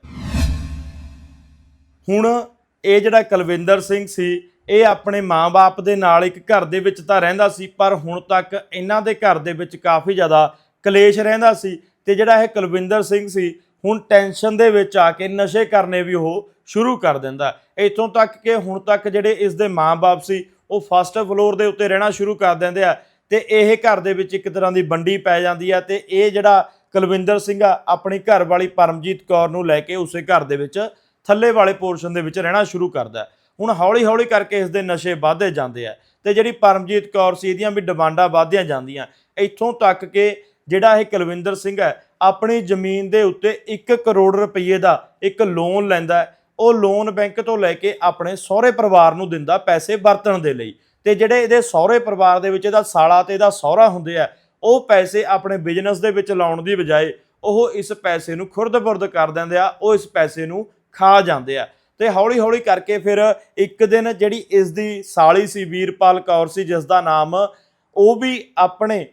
ਹੁਣ ਇਹ ਜਿਹੜਾ ਕੁਲਵਿੰਦਰ ਸਿੰਘ ਸੀ, ਇਹ ਆਪਣੇ ਮਾਂ-ਬਾਪ ਦੇ ਨਾਲ ਇੱਕ ਘਰ ਦੇ ਵਿੱਚ ਤਾਂ ਰਹਿੰਦਾ ਸੀ, ਪਰ ਹੁਣ ਤੱਕ ਇਹਨਾਂ ਦੇ ਘਰ ਦੇ ਵਿੱਚ ਕਾਫੀ ਜ਼ਿਆਦਾ ਕਲੇਸ਼ ਰਹਿੰਦਾ ਸੀ ਤੇ ਜਿਹੜਾ ਇਹ ਕੁਲਵਿੰਦਰ ਸਿੰਘ ਸੀ, ਹੁਣ ਟੈਨਸ਼ਨ ਦੇ ਵਿੱਚ ਆ ਕੇ ਨਸ਼ੇ ਕਰਨੇ ਵੀ ਉਹ ਸ਼ੁਰੂ ਕਰ ਦਿੰਦਾ। ਇੱਥੋਂ ਤੱਕ ਕਿ ਹੁਣ ਤੱਕ ਜਿਹੜੇ ਇਸ ਦੇ ਮਾਂ-ਬਾਪ ਸੀ, ਉਹ ਫਸਟ ਫਲੋਰ ਦੇ ਉੱਤੇ ਰਹਿਣਾ ਸ਼ੁਰੂ ਕਰ ਦਿੰਦੇ ਆ ਤੇ ਇਹ ਘਰ ਦੇ ਵਿੱਚ ਇੱਕ ਤਰ੍ਹਾਂ ਦੀ ਬੰਡੀ ਪੈ ਜਾਂਦੀ ਆ ਤੇ ਇਹ ਜਿਹੜਾ ਕੁਲਵਿੰਦਰ ਸਿੰਘ ਆਪਣੀ ਘਰ ਵਾਲੀ ਪਰਮਜੀਤ ਕੌਰ ਨੂੰ ਲੈ ਕੇ ਉਸੇ ਘਰ ਦੇ ਵਿੱਚ ਥੱਲੇ ਵਾਲੇ ਪੋਰਸ਼ਨ ਦੇ ਵਿੱਚ ਰਹਿਣਾ ਸ਼ੁਰੂ ਕਰਦਾ ਹੁਣ ਹੌਲੀ ਹੌਲੀ ਕਰਕੇ ਇਸ ਦੇ ਨਸ਼ੇ ਵਧਦੇ ਜਾਂਦੇ ਆ ਤੇ ਜਿਹੜੀ ਪਰਮਜੀਤ ਕੌਰ ਸੀ, ਇਹਦੀਆਂ ਵੀ ਡਿਮਾਂਡਾਂ ਵਧਦੀਆਂ ਜਾਂਦੀਆਂ। ਇੱਥੋਂ ਤੱਕ ਕਿ ਜਿਹੜਾ ਇਹ ਕੁਲਵਿੰਦਰ ਸਿੰਘ ਹੈ, ਆਪਣੀ ਜ਼ਮੀਨ ਦੇ ਉੱਤੇ 1 ਕਰੋੜ ਰੁਪਏ ਦਾ ਇੱਕ ਲੋਨ ਲੈਂਦਾ ਉਹ ਲੋਨ ਬੈਂਕ ਤੋਂ ਲੈ ਕੇ ਆਪਣੇ ਸਹੁਰੇ ਪਰਿਵਾਰ ਨੂੰ ਦਿੰਦਾ ਪੈਸੇ ਵਰਤਣ ਦੇ ਲਈ। ਤੇ ਜਿਹੜੇ ਇਹਦੇ ਸਹੁਰੇ ਪਰਿਵਾਰ ਦੇ ਵਿੱਚ ਇਹਦਾ ਸਾਲਾ ਤੇ ਇਹਦਾ ਸਹੁਰਾ ਹੁੰਦੇ ਆ ਉਹ ਪੈਸੇ ਆਪਣੇ ਬਿਜ਼ਨਸ ਦੇ ਵਿੱਚ ਲਾਉਣ ਦੀ ਬਜਾਏ ਉਹ ਇਸ ਪੈਸੇ ਨੂੰ ਖੁਰਦ-ਬੁਰਦ ਕਰ ਦਿੰਦੇ ਆ, ਉਹ ਇਸ ਪੈਸੇ ਨੂੰ ਖਾ ਜਾਂਦੇ ਆ। ਤੇ ਹੌਲੀ ਹੌਲੀ ਕਰਕੇ ਫਿਰ ਇੱਕ ਦਿਨ ਜਿਹੜੀ ਇਸ ਦੀ ਸਾਲੀ ਸੀ, ਵੀਰਪਾਲ ਕੌਰ ਸੀ, ਜਿਸ ਦਾ ਨਾਮ ਉਹ ਵੀ ਆਪਣੇ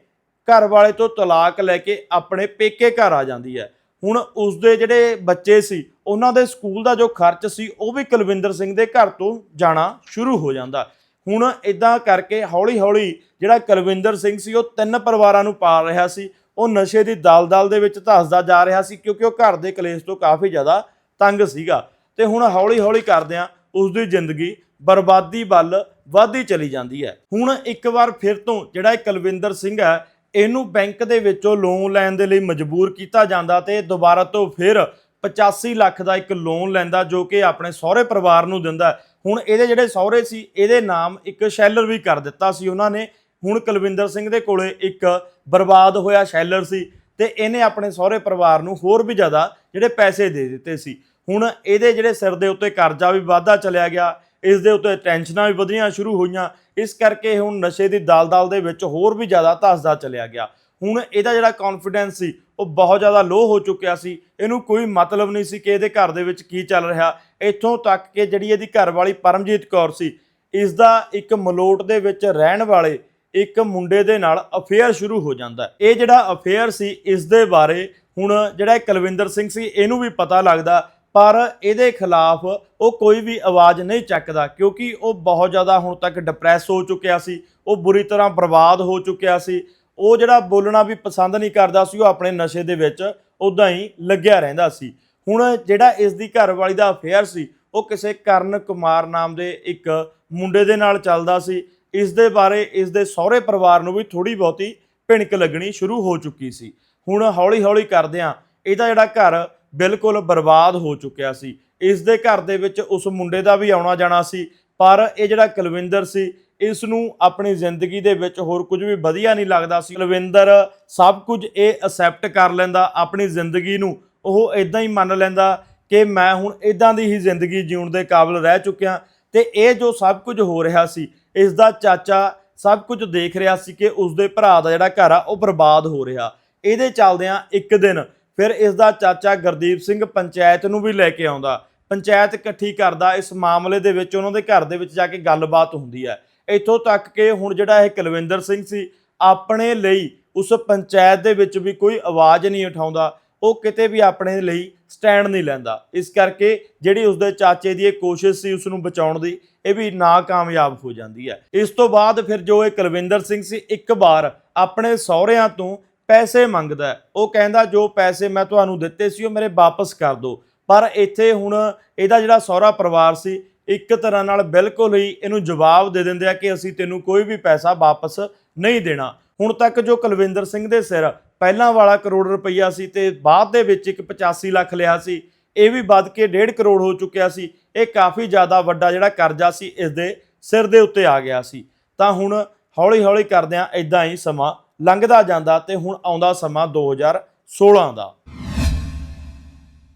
ਘਰ ਵਾਲੇ ਤੋਂ ਤਲਾਕ ਲੈ ਕੇ ਆਪਣੇ ਪੇਕੇ ਘਰ ਆ ਜਾਂਦੀ ਹੈ। ਹੁਣ ਉਸ ਦੇ ਜਿਹੜੇ ਬੱਚੇ ਸੀ, ਉਹਨਾਂ ਦੇ ਸਕੂਲ ਦਾ ਜੋ ਖਰਚ ਸੀ, ਉਹ ਵੀ ਕੁਲਵਿੰਦਰ ਸਿੰਘ ਦੇ ਘਰ ਤੋਂ ਜਾਣਾ ਸ਼ੁਰੂ ਹੋ ਜਾਂਦਾ। ਹੁਣ ਇਦਾਂ ਕਰਕੇ ਹੌਲੀ ਹੌਲੀ ਜਿਹੜਾ ਕੁਲਵਿੰਦਰ ਸਿੰਘ ਸੀ, ਉਹ ਤਿੰਨ ਪਰਿਵਾਰਾਂ ਨੂੰ ਪਾਲ ਰਿਹਾ ਸੀ। ਉਹ ਨਸ਼ੇ ਦੀ ਦਲਦਲ ਦੇ ਵਿੱਚ ਧੱਸਦਾ ਜਾ ਰਿਹਾ ਸੀ ਕਿਉਂਕਿ ਉਹ ਘਰ ਦੇ ਕਲੇਸ਼ ਤੋਂ ਕਾਫੀ ਜ਼ਿਆਦਾ ਤੰਗ ਸੀਗਾ। ਤੇ ਹੁਣ ਹੌਲੀ ਹੌਲੀ ਕਰਦਿਆਂ ਉਸ ਦੀ ਜ਼ਿੰਦਗੀ ਬਰਬਾਦੀ ਵੱਲ ਵਧਦੀ ਚਲੀ ਜਾਂਦੀ ਹੈ। ਹੁਣ ਇੱਕ ਵਾਰ ਫਿਰ ਤੋਂ ਜਿਹੜਾ ਇਹ ਕੁਲਵਿੰਦਰ ਸਿੰਘ ਹੈ, ਇਹਨੂੰ ਬੈਂਕ ਦੇ ਵਿੱਚੋਂ ਲੋਨ ਲੈਣ ਦੇ ਲਈ ਮਜਬੂਰ ਕੀਤਾ ਜਾਂਦਾ ਤੇ ਦੁਬਾਰਾ ਤੋਂ ਫਿਰ 85 ਲੱਖ ਦਾ ਇੱਕ ਲੋਨ ਲੈਂਦਾ ਜੋ ਕਿ ਆਪਣੇ ਸਹੁਰੇ ਪਰਿਵਾਰ ਨੂੰ ਦਿੰਦਾ ਹੁਣ ਇਹਦੇ ਜਿਹੜੇ ਸਹੁਰੇ ਸੀ, ਇਹਦੇ ਨਾਮ ਇੱਕ ਸ਼ੈਲਰ ਵੀ ਕਰ ਦਿੱਤਾ ਸੀ ਉਹਨਾਂ ਨੇ। ਹੁਣ ਕੁਲਵਿੰਦਰ ਸਿੰਘ ਦੇ ਕੋਲੇ ਇੱਕ ਬਰਬਾਦ ਹੋਇਆ ਸ਼ੈਲਰ ਸੀ ਤੇ ਇਹਨੇ ਆਪਣੇ ਸਹੁਰੇ ਪਰਿਵਾਰ ਨੂੰ ਹੋਰ ਵੀ ਜ਼ਿਆਦਾ ਜਿਹੜੇ ਪੈਸੇ ਦੇ ਦਿੱਤੇ ਸੀ। ਹੁਣ ਇਹਦੇ ਜਿਹੜੇ ਸਿਰ ਦੇ ਉੱਤੇ ਕਰਜ਼ਾ ਵੀ ਵਾਧਾ ਚਲਿਆ ਗਿਆ, ਇਸ ਦੇ ਉੱਤੇ ਟੈਨਸ਼ਨਾਂ ਵੀ ਵਧਣੀਆਂ ਸ਼ੁਰੂ ਹੋਈਆਂ, ਇਸ ਕਰਕੇ ਹੁਣ ਨਸ਼ੇ ਦੀ ਦਲਦਲ ਦੇ ਵਿੱਚ ਹੋਰ ਵੀ ਜ਼ਿਆਦਾ ਧੱਸਦਾ ਚਲਿਆ ਗਿਆ। ਹੁਣ ਇਹਦਾ ਜਿਹੜਾ ਕੌਨਫੀਡੈਂਸ ਸੀ, ਉਹ ਬਹੁਤ ਜ਼ਿਆਦਾ ਲੋ ਹੋ ਚੁੱਕਿਆ ਸੀ। ਇਹਨੂੰ ਕੋਈ ਮਤਲਬ ਨਹੀਂ ਸੀ ਕਿ ਇਹਦੇ ਘਰ ਦੇ ਵਿੱਚ ਕੀ ਚੱਲ ਰਿਹਾ। ਇੱਥੋਂ ਤੱਕ ਕਿ ਜਿਹੜੀ ਇਹਦੀ ਘਰ ਵਾਲੀ ਪਰਮਜੀਤ ਕੌਰ ਸੀ ਇਸ ਦਾ ਇੱਕ ਮਲੋਟ ਦੇ ਵਿੱਚ ਰਹਿਣ ਵਾਲੇ ਇੱਕ ਮੁੰਡੇ ਦੇ ਨਾਲ ਅਫੇਅਰ ਸ਼ੁਰੂ ਹੋ ਜਾਂਦਾ ਇਹ ਜਿਹੜਾ ਅਫੇਅਰ ਸੀ ਇਸ ਦੇ ਬਾਰੇ ਹੁਣ ਜਿਹੜਾ ਕੁਲਵਿੰਦਰ ਸਿੰਘ ਸੀ, ਇਹਨੂੰ ਵੀ ਪਤਾ ਲੱਗਦਾ, ਪਰ ਇਹਦੇ ਖਿਲਾਫ ਉਹ ਕੋਈ ਵੀ ਆਵਾਜ਼ ਨਹੀਂ ਚੱਕਦਾ, ਕਿਉਂਕਿ ਉਹ ਬਹੁਤ ਜ਼ਿਆਦਾ ਹੁਣ ਤੱਕ ਡਿਪਰੈਸ ਹੋ ਚੁੱਕਿਆ ਸੀ, ਉਹ ਬੁਰੀ ਤਰ੍ਹਾਂ ਬਰਬਾਦ ਹੋ ਚੁੱਕਿਆ ਸੀ, ਉਹ ਜਿਹੜਾ ਬੋਲਣਾ ਵੀ ਪਸੰਦ ਨਹੀਂ ਕਰਦਾ ਸੀ, ਉਹ ਆਪਣੇ ਨਸ਼ੇ ਦੇ ਵਿੱਚ ਉਦਾਂ ਹੀ ਲੱਗਿਆ ਰਹਿੰਦਾ ਸੀ। ਹੁਣ ਜਿਹੜਾ ਇਸ ਦੀ ਘਰਵਾਲੀ ਦਾ ਅਫੇਅਰ ਸੀ, ਉਹ ਕਿਸੇ ਕਰਨ ਕੁਮਾਰ ਨਾਮ ਦੇ ਇੱਕ ਮੁੰਡੇ ਦੇ ਨਾਲ ਚੱਲਦਾ ਸੀ। ਇਸ ਦੇ ਬਾਰੇ ਇਸ ਦੇ ਸਹੁਰੇ ਪਰਿਵਾਰ ਨੂੰ ਵੀ ਥੋੜੀ ਬਹੁਤੀ ਭਿਣਕ ਲੱਗਣੀ ਸ਼ੁਰੂ ਹੋ ਚੁੱਕੀ ਸੀ। ਹੁਣ ਹੌਲੀ ਹੌਲੀ ਕਰਦਿਆਂ ਇਹਦਾ ਜਿਹੜਾ ਘਰ ਬਿਲਕੁਲ ਬਰਬਾਦ ਹੋ ਚੁੱਕਿਆ ਸੀ। ਇਸ ਦੇ ਘਰ ਦੇ ਵਿੱਚ ਉਸ ਮੁੰਡੇ ਦਾ ਵੀ ਆਉਣਾ ਜਾਣਾ ਸੀ, ਪਰ ਇਹ ਜਿਹੜਾ ਕੁਲਵਿੰਦਰ ਸੀ, ਇਸ ਨੂੰ ਆਪਣੀ ਜ਼ਿੰਦਗੀ ਦੇ ਵਿੱਚ ਹੋਰ ਕੁਝ ਵੀ ਵਧੀਆ ਨਹੀਂ ਲੱਗਦਾ ਸੀ। ਕੁਲਵਿੰਦਰ ਸਭ ਕੁਝ ਇਹ ਅਸੈਪਟ ਕਰ ਲੈਂਦਾ, ਆਪਣੀ ਜ਼ਿੰਦਗੀ ਨੂੰ ਉਹ ਇਦਾਂ ਹੀ ਮੰਨ ਲੈਂਦਾ ਕਿ ਮੈਂ ਹੁਣ ਇਦਾਂ ਦੀ ਹੀ ਜ਼ਿੰਦਗੀ ਜਿਉਣ ਦੇ ਕਾਬਿਲ ਰਹਿ ਚੁੱਕਿਆ ਤੇ ਇਹ ਜੋ ਸਭ ਕੁਝ ਹੋ ਰਿਹਾ ਸੀ, ਇਸ ਦਾ ਚਾਚਾ ਸਭ ਕੁਝ ਦੇਖ ਰਿਹਾ ਸੀ ਕਿ ਉਸ ਦੇ ਭਰਾ ਦਾ ਜਿਹੜਾ ਘਰ ਆ, ਉਹ ਬਰਬਾਦ ਹੋ ਰਿਹਾ। ਇਹਦੇ ਚੱਲਦਿਆਂ ਇੱਕ ਦਿਨ ਫਿਰ ਇਸ ਦਾ ਚਾਚਾ ਗੁਰਦੀਪ ਸਿੰਘ ਪੰਚਾਇਤ ਨੂੰ ਵੀ ਲੈ ਕੇ ਆਉਂਦਾ। ਪੰਚਾਇਤ ਇਕੱਠੀ ਕਰਦਾ, ਇਸ ਮਾਮਲੇ ਦੇ ਵਿੱਚ ਉਹਨਾਂ ਦੇ ਘਰ ਦੇ ਵਿੱਚ ਜਾ ਕੇ ਗੱਲਬਾਤ ਹੁੰਦੀ ਹੈ। ਇੱਥੋਂ ਤੱਕ ਕਿ ਹੁਣ ਜਿਹੜਾ ਇਹ ਕੁਲਵਿੰਦਰ ਸਿੰਘ ਸੀ, ਆਪਣੇ ਲਈ ਉਸ ਪੰਚਾਇਤ ਦੇ ਵਿੱਚ ਵੀ ਕੋਈ ਆਵਾਜ਼ ਨਹੀਂ ਉਠਾਉਂਦਾ। ਉਹ ਕਿਤੇ ਵੀ ਆਪਣੇ ਲਈ ਸਟੈਂਡ ਨਹੀਂ ਲੈਂਦਾ। ਇਸ ਕਰਕੇ ਜਿਹੜੀ ਉਸਦੇ ਚਾਚੇ ਦੀ ਇਹ ਕੋਸ਼ਿਸ਼ ਸੀ ਉਸ ਨੂੰ ਬਚਾਉਣ ਦੀ, ਇਹ ਵੀ ਨਾਕਾਮਯਾਬ ਹੋ ਜਾਂਦੀ ਹੈ। ਇਸ ਤੋਂ ਬਾਅਦ ਫਿਰ ਜੋ ਇਹ ਕੁਲਵਿੰਦਰ ਸਿੰਘ ਸੀ, ਇੱਕ ਵਾਰ ਆਪਣੇ ਸਹੁਰਿਆਂ ਤੋਂ ਪੈਸੇ ਮੰਗਦਾ ਉਹ ਕਹਿੰਦਾ, ਜੋ ਪੈਸੇ ਮੈਂ ਤੁਹਾਨੂੰ ਦਿੱਤੇ ਸੀ, ਉਹ ਮੇਰੇ ਵਾਪਸ ਕਰ ਦਿਓ। ਪਰ ਇੱਥੇ ਹੁਣ ਇਹਦਾ ਜਿਹੜਾ ਸਹੁਰਾ ਪਰਿਵਾਰ ਸੀ, ਇੱਕ ਤਰ੍ਹਾਂ ਨਾਲ ਬਿਲਕੁਲ ਹੀ ਇਹਨੂੰ ਜਵਾਬ ਦੇ ਦਿੰਦੇ ਆ ਕਿ ਅਸੀਂ ਤੈਨੂੰ ਕੋਈ ਵੀ ਪੈਸਾ ਵਾਪਸ ਨਹੀਂ ਦੇਣਾ। ਹੁਣ ਤੱਕ ਜੋ ਕੁਲਵਿੰਦਰ ਸਿੰਘ ਦੇ ਸਿਰ ਪਹਿਲਾਂ ਵਾਲਾ ਕਰੋੜ ਰੁਪਈਆ ਸੀ ਤੇ ਬਾਅਦ ਦੇ ਵਿੱਚ ਇੱਕ 85 ਲੱਖ ਲਿਆ ਸੀ। ਇਹ ਵੀ ਵੱਧ ਕੇ 1.5 ਕਰੋੜ ਹੋ ਚੁੱਕਿਆ ਸੀ। ਇਹ ਕਾਫੀ ਜ਼ਿਆਦਾ ਵੱਡਾ ਜਿਹੜਾ ਕਰਜ਼ਾ ਸੀ, ਇਸ ਦੇ ਸਿਰ ਦੇ ਉੱਤੇ ਆ ਗਿਆ ਸੀ। ਤਾਂ ਹੁਣ ਹੌਲੀ ਹੌਲੀ ਕਰਦਿਆਂ ਇਦਾਂ ਹੀ ਸਮਾਂ ਲੰਘਦਾ ਜਾਂਦਾ ਤੇ ਹੁਣ ਆਉਂਦਾ ਸਮਾਂ 2016 ਦਾ।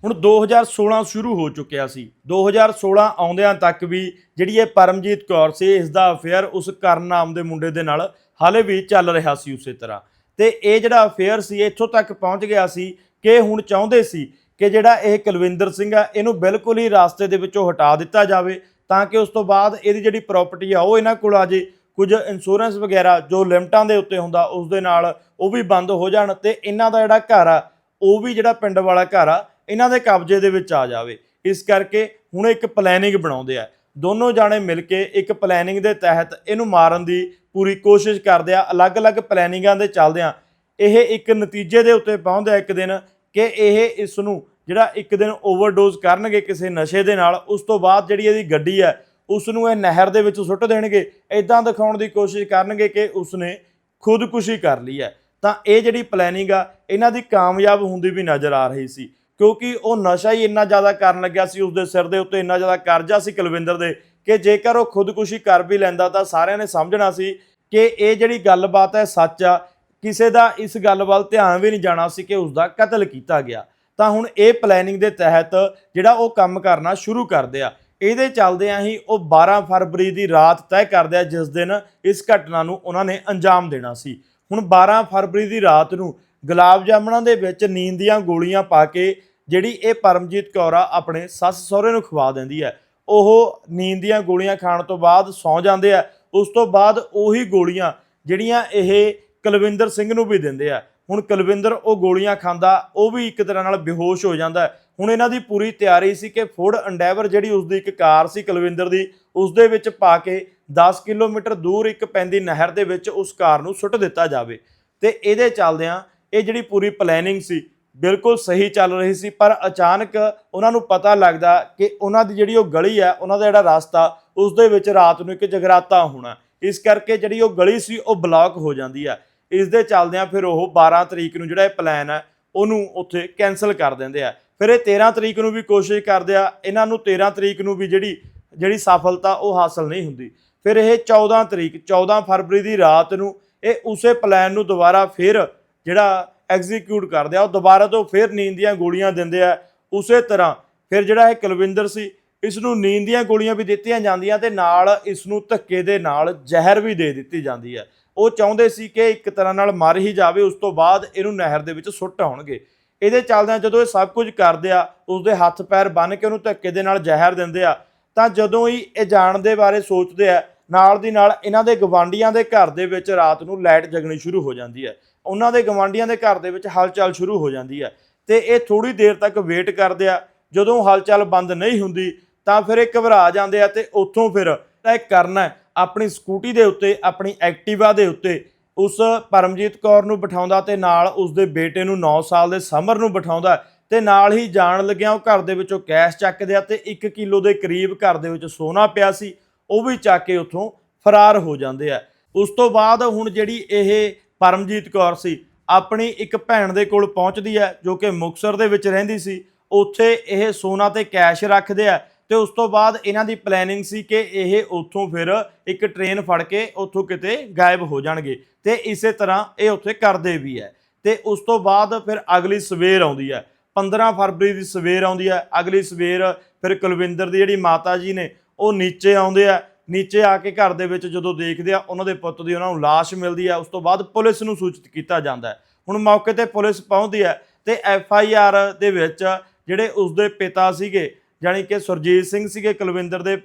ਹੁਣ 2016 ਸ਼ੁਰੂ ਹੋ ਚੁੱਕਿਆ ਸੀ। 2016 ਆਉਂਦਿਆਂ ਤੱਕ ਵੀ ਜਿਹੜੀ ਇਹ ਪਰਮਜੀਤ ਕੌਰ ਸੀ, ਇਸ ਦਾ ਅਫੇਅਰ ਉਸ ਕਰਨ ਨਾਮ ਦੇ ਮੁੰਡੇ ਦੇ ਨਾਲ ਹਾਲੇ ਵੀ ਚੱਲ ਰਿਹਾ ਸੀ ਉਸੇ ਤਰ੍ਹਾਂ। ਤੇ ਇਹ ਜਿਹੜਾ ਅਫੇਅਰ ਸੀ ਇੱਥੋਂ ਤੱਕ ਪਹੁੰਚ ਗਿਆ ਸੀ ਕਿ ਹੁਣ ਚਾਹੁੰਦੇ ਸੀ ਕਿ ਜਿਹੜਾ ਇਹ ਕੁਲਵਿੰਦਰ ਸਿੰਘ ਆ, ਇਹਨੂੰ ਬਿਲਕੁਲ ਹੀ ਰਾਸਤੇ ਦੇ ਵਿੱਚੋਂ ਹਟਾ ਦਿੱਤਾ ਜਾਵੇ ਤਾਂ ਕਿ ਉਸ ਤੋਂ ਬਾਅਦ ਇਹਦੀ ਜਿਹੜੀ ਪ੍ਰਾਪਰਟੀ ਆ, ਉਹ ਇਹਨਾਂ ਕੋਲ ਆ ਜੇ। ਕੁਝ ਇੰਸ਼ੋਰੈਂਸ ਵਗੈਰਾ ਜੋ ਲਿਮਟਾਂ ਦੇ ਉੱਤੇ ਹੁੰਦਾ, ਉਸ ਦੇ ਨਾਲ ਉਹ ਵੀ ਬੰਦ ਹੋ ਜਾਣ ਤੇ ਇਹਨਾਂ ਦਾ ਜਿਹੜਾ ਘਰ ਆ, ਉਹ ਵੀ ਜਿਹੜਾ ਪਿੰਡ ਵਾਲਾ ਘਰ ਆ, ਇਹਨਾਂ ਦੇ ਕਬਜ਼ੇ ਦੇ ਵਿੱਚ ਆ ਜਾਵੇ। ਇਸ ਕਰਕੇ ਹੁਣ ਇੱਕ ਪਲੈਨਿੰਗ ਬਣਾਉਂਦੇ ਆ। ਦੋਨੋਂ ਜਾਣੇ ਮਿਲ ਕੇ ਇੱਕ ਪਲੈਨਿੰਗ ਦੇ ਤਹਿਤ ਇਹਨੂੰ ਮਾਰਨ ਦੀ ਪੂਰੀ ਕੋਸ਼ਿਸ਼ ਕਰਦੇ ਆ, ਅਲੱਗ-ਅਲੱਗ ਪਲੈਨਿੰਗਾਂ ਦੇ ਚੱਲਦਿਆਂ ਇਹ ਇੱਕ ਨਤੀਜੇ ਦੇ ਉੱਤੇ ਪਹੁੰਚਦੇ ਆ ਇੱਕ ਦਿਨ ਕਿ ਇਹ ਇਸ ਨੂੰ ਜਿਹੜਾ ਇੱਕ ਦਿਨ ਓਵਰਡੋਜ਼ ਕਰਨਗੇ ਕਿਸੇ ਨਸ਼ੇ ਦੇ ਨਾਲ, ਉਸ ਤੋਂ ਬਾਅਦ ਜਿਹੜੀ ਇਹਦੀ ਗੱਡੀ ਹੈ ਉਸ ਨੂੰ ਇਹ ਨਹਿਰ ਦੇ ਵਿੱਚ ਸੁੱਟ ਦੇਣਗੇ। ਇਦਾਂ ਦਿਖਾਉਣ ਦੀ ਕੋਸ਼ਿਸ਼ ਕਰਨਗੇ ਕਿ ਉਸਨੇ ਖੁਦਕੁਸ਼ੀ ਕਰ ਲਈ ਹੈ। ਤਾਂ ਇਹ ਜਿਹੜੀ ਪਲੈਨਿੰਗ ਆ, ਇਹਨਾਂ ਦੀ ਕਾਮਯਾਬ ਹੁੰਦੀ ਵੀ ਨਜ਼ਰ ਆ ਰਹੀ ਸੀ। ਕਿਉਂਕਿ ਉਹ ਨਸ਼ਾ ਹੀ ਇੰਨਾ ਜ਼ਿਆਦਾ ਕਰਨ ਲੱਗਿਆ ਸੀ, ਉਸਦੇ ਸਿਰ ਦੇ ਉੱਤੇ ਇੰਨਾ ਜ਼ਿਆਦਾ ਕਰਜ਼ਾ ਸੀ ਕੁਲਵਿੰਦਰ ਦੇ ਕਿ ਜੇਕਰ ਉਹ ਖੁਦਕੁਸ਼ੀ ਕਰ ਵੀ ਲੈਂਦਾ ਤਾਂ ਸਾਰਿਆਂ ਨੇ ਸਮਝਣਾ ਸੀ ਕਿ ਇਹ ਜਿਹੜੀ ਗੱਲਬਾਤ ਹੈ ਸੱਚ ਆ, ਕਿਸੇ ਦਾ ਇਸ ਗੱਲ ਵੱਲ ਧਿਆਨ ਵੀ ਨਹੀਂ ਜਾਣਾ ਸੀ ਕਿ ਉਸ ਦਾ ਕਤਲ ਕੀਤਾ ਗਿਆ। ਤਾਂ ਹੁਣ ਇਹ ਪਲੈਨਿੰਗ ਦੇ ਤਹਿਤ ਜਿਹੜਾ ਉਹ ਕੰਮ ਕਰਨਾ ਸ਼ੁਰੂ ਕਰਦੇ ਆ। ਇਹਦੇ ਚੱਲਦਿਆਂ ਹੀ ਉਹ 12 ਫਰਵਰੀ ਦੀ ਰਾਤ ਤੈਅ ਕਰਦੇ ਆ ਜਿਸ ਦਿਨ ਇਸ ਘਟਨਾ ਨੂੰ ਉਹਨਾਂ ਨੇ ਅੰਜਾਮ ਦੇਣਾ ਸੀ। ਹੁਣ 12 ਫਰਵਰੀ ਦੀ ਰਾਤ ਨੂੰ ਗੁਲਾਬ ਜਾਮਣਾਂ ਦੇ ਵਿੱਚ ਨੀਂਦ ਦੀਆਂ ਗੋਲੀਆਂ ਪਾ ਕੇ ਜਿਹੜੀ ਇਹ ਪਰਮਜੀਤ ਕੌਰ ਆ, ਆਪਣੇ ਸੱਸ ਸਹੁਰੇ ਨੂੰ ਖਵਾ ਦਿੰਦੀ ਹੈ। ਉਹ ਨੀਂਦ ਦੀਆਂ ਗੋਲੀਆਂ ਖਾਣ ਤੋਂ ਬਾਅਦ ਸੌਂ ਜਾਂਦੇ ਆ। ਉਸ ਤੋਂ ਬਾਅਦ ਉਹੀ ਗੋਲੀਆਂ ਜਿਹੜੀਆਂ ਇਹ ਕੁਲਵਿੰਦਰ ਸਿੰਘ ਨੂੰ ਵੀ ਦਿੰਦੇ ਆ। ਹੁਣ ਕੁਲਵਿੰਦਰ ਉਹ ਗੋਲੀਆਂ ਖਾਂਦਾ, ਉਹ ਵੀ ਇੱਕ ਤਰ੍ਹਾਂ ਨਾਲ ਬੇਹੋਸ਼ ਹੋ ਜਾਂਦਾ ਹੁਣ ਇਹਨਾਂ ਦੀ ਪੂਰੀ ਤਿਆਰੀ ਸੀ ਕਿ ਫੋਰਡ ਐਂਡੈਵਰ ਜਿਹੜੀ ਉਸ ਦੀ ਇੱਕ ਕਾਰ ਸੀ ਕੁਲਵਿੰਦਰ ਦੀ ਉਸ ਦੇ ਵਿੱਚ ਪਾ ਕੇ 10 ਕਿਲੋਮੀਟਰ ਦੂਰ ਇੱਕ ਪੈਂਦੀ ਨਹਿਰ ਦੇ ਵਿੱਚ ਉਸ ਕਾਰ ਨੂੰ ਸੁੱਟ ਦਿੱਤਾ ਜਾਵੇ। ਤੇ ਇਹਦੇ ਚੱਲਦਿਆਂ ਇਹ ਜਿਹੜੀ ਪੂਰੀ ਪਲੈਨਿੰਗ ਸੀ, ਬਿਲਕੁਲ ਸਹੀ ਚੱਲ ਰਹੀ ਸੀ, ਪਰ ਅਚਾਨਕ ਉਹਨਾਂ ਨੂੰ ਪਤਾ ਲੱਗਦਾ ਕਿ ਉਹਨਾਂ ਦੀ ਜਿਹੜੀ ਉਹ ਗਲੀ ਹੈ, ਉਹਨਾਂ ਦਾ ਜਿਹੜਾ ਰਸਤਾ, ਉਸ ਦੇ ਵਿੱਚ ਰਾਤ ਨੂੰ ਇੱਕ ਜਗਰਾਤਾ ਹੋਣਾ। ਇਸ ਕਰਕੇ ਜਿਹੜੀ ਉਹ ਗਲੀ ਸੀ, ਉਹ ਬਲੌਕ ਹੋ ਜਾਂਦੀ ਹੈ। ਇਸ ਦੇ ਚੱਲਦਿਆਂ ਫਿਰ ਉਹ 12 ਤਰੀਕ ਨੂੰ ਜਿਹੜਾ ਇਹ ਪਲਾਨ ਹੈ, ਉਹਨੂੰ ਉੱਥੇ ਕੈਨਸਲ ਕਰ ਦਿੰਦੇ ਆ। ਫਿਰ ਇਹ 13 ਤਰੀਕ ਨੂੰ ਵੀ ਕੋਸ਼ਿਸ਼ ਕਰਦੇ ਆ, ਇਹਨਾਂ ਨੂੰ 13 ਤਰੀਕ ਨੂੰ ਵੀ ਜਿਹੜੀ ਜਿਹੜੀ ਸਫਲਤਾ ਉਹ ਹਾਸਲ ਨਹੀਂ ਹੁੰਦੀ। ਫਿਰ ਇਹ 14 ਤਰੀਕ 14 ਫਰਵਰੀ ਦੀ ਰਾਤ ਨੂੰ ਇਹ ਉਸੇ ਪਲਾਨ ਨੂੰ ਦੁਬਾਰਾ ਫਿਰ ਜਿਹੜਾ ਐਗਜ਼ੀਕਿਊਟ ਕਰਦੇ ਆ, ਉਹ ਦੁਬਾਰਾ ਤੋਂ ਫਿਰ ਨੀਂਦ ਦੀਆਂ ਗੋਲੀਆਂ ਦਿੰਦੇ ਆ। ਉਸੇ ਤਰ੍ਹਾਂ ਫਿਰ ਜਿਹੜਾ ਇਹ ਕੁਲਵਿੰਦਰ ਸੀ ਇਸ ਨੂੰ ਨੀਂਦ ਦੀਆਂ ਗੋਲੀਆਂ ਵੀ ਦਿੱਤੀਆਂ ਜਾਂਦੀਆਂ ਤੇ ਨਾਲ ਇਸ ਨੂੰ ਧੱਕੇ ਦੇ ਨਾਲ ਜ਼ਹਿਰ ਵੀ ਦੇ ਦਿੱਤੀ ਜਾਂਦੀ ਹੈ ਉਹ ਚਾਹੁੰਦੇ ਸੀ ਕਿ ਇੱਕ ਤਰ੍ਹਾਂ ਨਾਲ ਮਰ ਹੀ ਜਾਵੇ, ਉਸ ਤੋਂ ਬਾਅਦ ਇਹਨੂੰ ਨਹਿਰ ਦੇ ਵਿੱਚ ਸੁੱਟ ਆਉਣਗੇ। ਇਹਦੇ ਚੱਲਦਿਆਂ ਜਦੋਂ ਇਹ ਸਭ ਕੁਝ ਕਰਦੇ ਆ, ਉਸਦੇ ਹੱਥ ਪੈਰ ਬੰਨ੍ਹ ਕੇ ਉਹਨੂੰ ਧੱਕੇ ਦੇ ਨਾਲ ਜ਼ਹਿਰ ਦਿੰਦੇ ਆ, ਤਾਂ ਜਦੋਂ ਹੀ ਇਹ ਜਾਣ ਦੇ ਬਾਰੇ ਸੋਚਦੇ ਆ, ਨਾਲ ਦੀ ਨਾਲ ਇਹਨਾਂ ਦੇ ਗਵਾਂਡੀਆਂ ਦੇ ਘਰ ਦੇ ਵਿੱਚ ਰਾਤ ਨੂੰ ਲਾਈਟ ਜਗਣੀ ਸ਼ੁਰੂ ਹੋ ਜਾਂਦੀ ਹੈ ਉਹਨਾਂ ਦੇ ਗਵਾਂਡੀਆਂ ਦੇ ਘਰ ਦੇ ਵਿੱਚ ਹਲਚਲ ਸ਼ੁਰੂ ਹੋ ਜਾਂਦੀ ਹੈ ਤੇ ਇਹ ਥੋੜੀ ਦੇਰ ਤੱਕ ਵੇਟ ਕਰਦੇ ਆ। ਜਦੋਂ ਹਲਚਲ ਬੰਦ ਨਹੀਂ ਹੁੰਦੀ ਤਾਂ ਫਿਰ ਇਹ ਘਬਰਾ ਜਾਂਦੇ ਆ ਤੇ ਉੱਥੋਂ ਫਿਰ ਇਹ ਕਰਨਾ ਆਪਣੀ ਸਕੂਟੀ ਦੇ ਉੱਤੇ, ਆਪਣੀ ਐਕਟਿਵਾ ਦੇ ਉੱਤੇ ਉਸ ਪਰਮਜੀਤ ਕੌਰ ਨੂੰ ਬਿਠਾਉਂਦਾ ਤੇ ਨਾਲ ਉਸ ਦੇ ਬੇਟੇ ਨੂੰ 9 ਸਾਲ ਦੇ ਸਮਰ ਨੂੰ ਬਿਠਾਉਂਦਾ ਤੇ ਨਾਲ ਹੀ ਜਾਣ ਲੱਗਿਆ ਉਹ ਘਰ ਦੇ ਵਿੱਚੋਂ ਕੈਸ਼ ਚੱਕਦੇ ਆ ਤੇ 1 ਕਿਲੋ ਦੇ ਕਰੀਬ ਘਰ ਦੇ ਵਿੱਚ ਸੋਨਾ ਪਿਆ ਸੀ, ਉਹ ਵੀ ਚੱਕ ਕੇ ਉੱਥੋਂ ਫਰਾਰ ਹੋ ਜਾਂਦੇ ਆ। ਉਸ ਤੋਂ ਬਾਅਦ ਹੁਣ ਜਿਹੜੀ ਇਹ ਪਰਮਜੀਤ ਕੌਰ ਸੀ। ਆਪਣੀ ਇੱਕ ਭੈਣ ਦੇ ਕੋਲ ਪਹੁੰਚਦੀ ਹੈ, ਜੋ ਕਿ ਮੁਕਸਰ ਦੇ ਵਿੱਚ ਰਹਿੰਦੀ ਸੀ। ਉੱਥੇ ਇਹ ਸੋਨਾ ਤੇ ਕੈਸ਼ ਰੱਖਦੇ ਆ ਤੇ ਉਸ ਤੋਂ ਬਾਅਦ ਇਹਨਾਂ ਦੀ ਪਲੈਨਿੰਗ ਸੀ ਕਿ ਇਹ ਉੱਥੋਂ ਫਿਰ ਇੱਕ ਟ੍ਰੇਨ ਫੜ ਕੇ ਉੱਥੋਂ ਕਿਤੇ ਗਾਇਬ ਹੋ ਜਾਣਗੇ ਤੇ ਇਸੇ ਤਰ੍ਹਾਂ ਇਹ ਉੱਥੇ ਕਰਦੇ ਵੀ ਹੈ। ਤੇ ਉਸ ਤੋਂ ਬਾਅਦ ਫਿਰ ਅਗਲੀ ਸਵੇਰ ਆਉਂਦੀ ਹੈ। 15 ਫਰਵਰੀ ਦੀ ਸਵੇਰ ਆਉਂਦੀ ਹੈ। ਅਗਲੀ ਸਵੇਰ ਫਿਰ ਕੁਲਵਿੰਦਰ ਦੀ ਜਿਹੜੀ ਮਾਤਾ ਜੀ ਨੇ ਉਹ ਨੀਚੇ ਆਉਂਦੇ ਆ। ਨੀਚੇ ਆ ਕੇ ਘਰ ਦੇ ਵਿੱਚ ਜਦੋਂ ਦੇਖਦੇ ਆ, ਉਹਨਾਂ ਦੇ ਪੁੱਤ ਦੀ ਉਹਨਾਂ ਨੂੰ ਲਾਸ਼ ਮਿਲਦੀ ਆ, ਉਸ ਤੋਂ ਬਾਅਦ ਪੁਲਿਸ ਨੂੰ ਸੂਚਿਤ ਕੀਤਾ ਜਾਂਦਾ ਹੈ। ਹੁਣ ਮੌਕੇ ਤੇ ਪੁਲਿਸ ਪਹੁੰਚਦੀ ਹੈ ਤੇ ਐਫ ਆਈ ਆਰ ਦੇ ਵਿੱਚ ਜਿਹੜੇ ਉਸਦੇ ਪਿਤਾ ਸੀਗੇ, ਜਾਣੀ ਕਿ ਸੁਰਜੀਤ ਸਿੰਘ ਸੀਗੇ, ਕੁਲਵਿੰਦਰ ਦੇ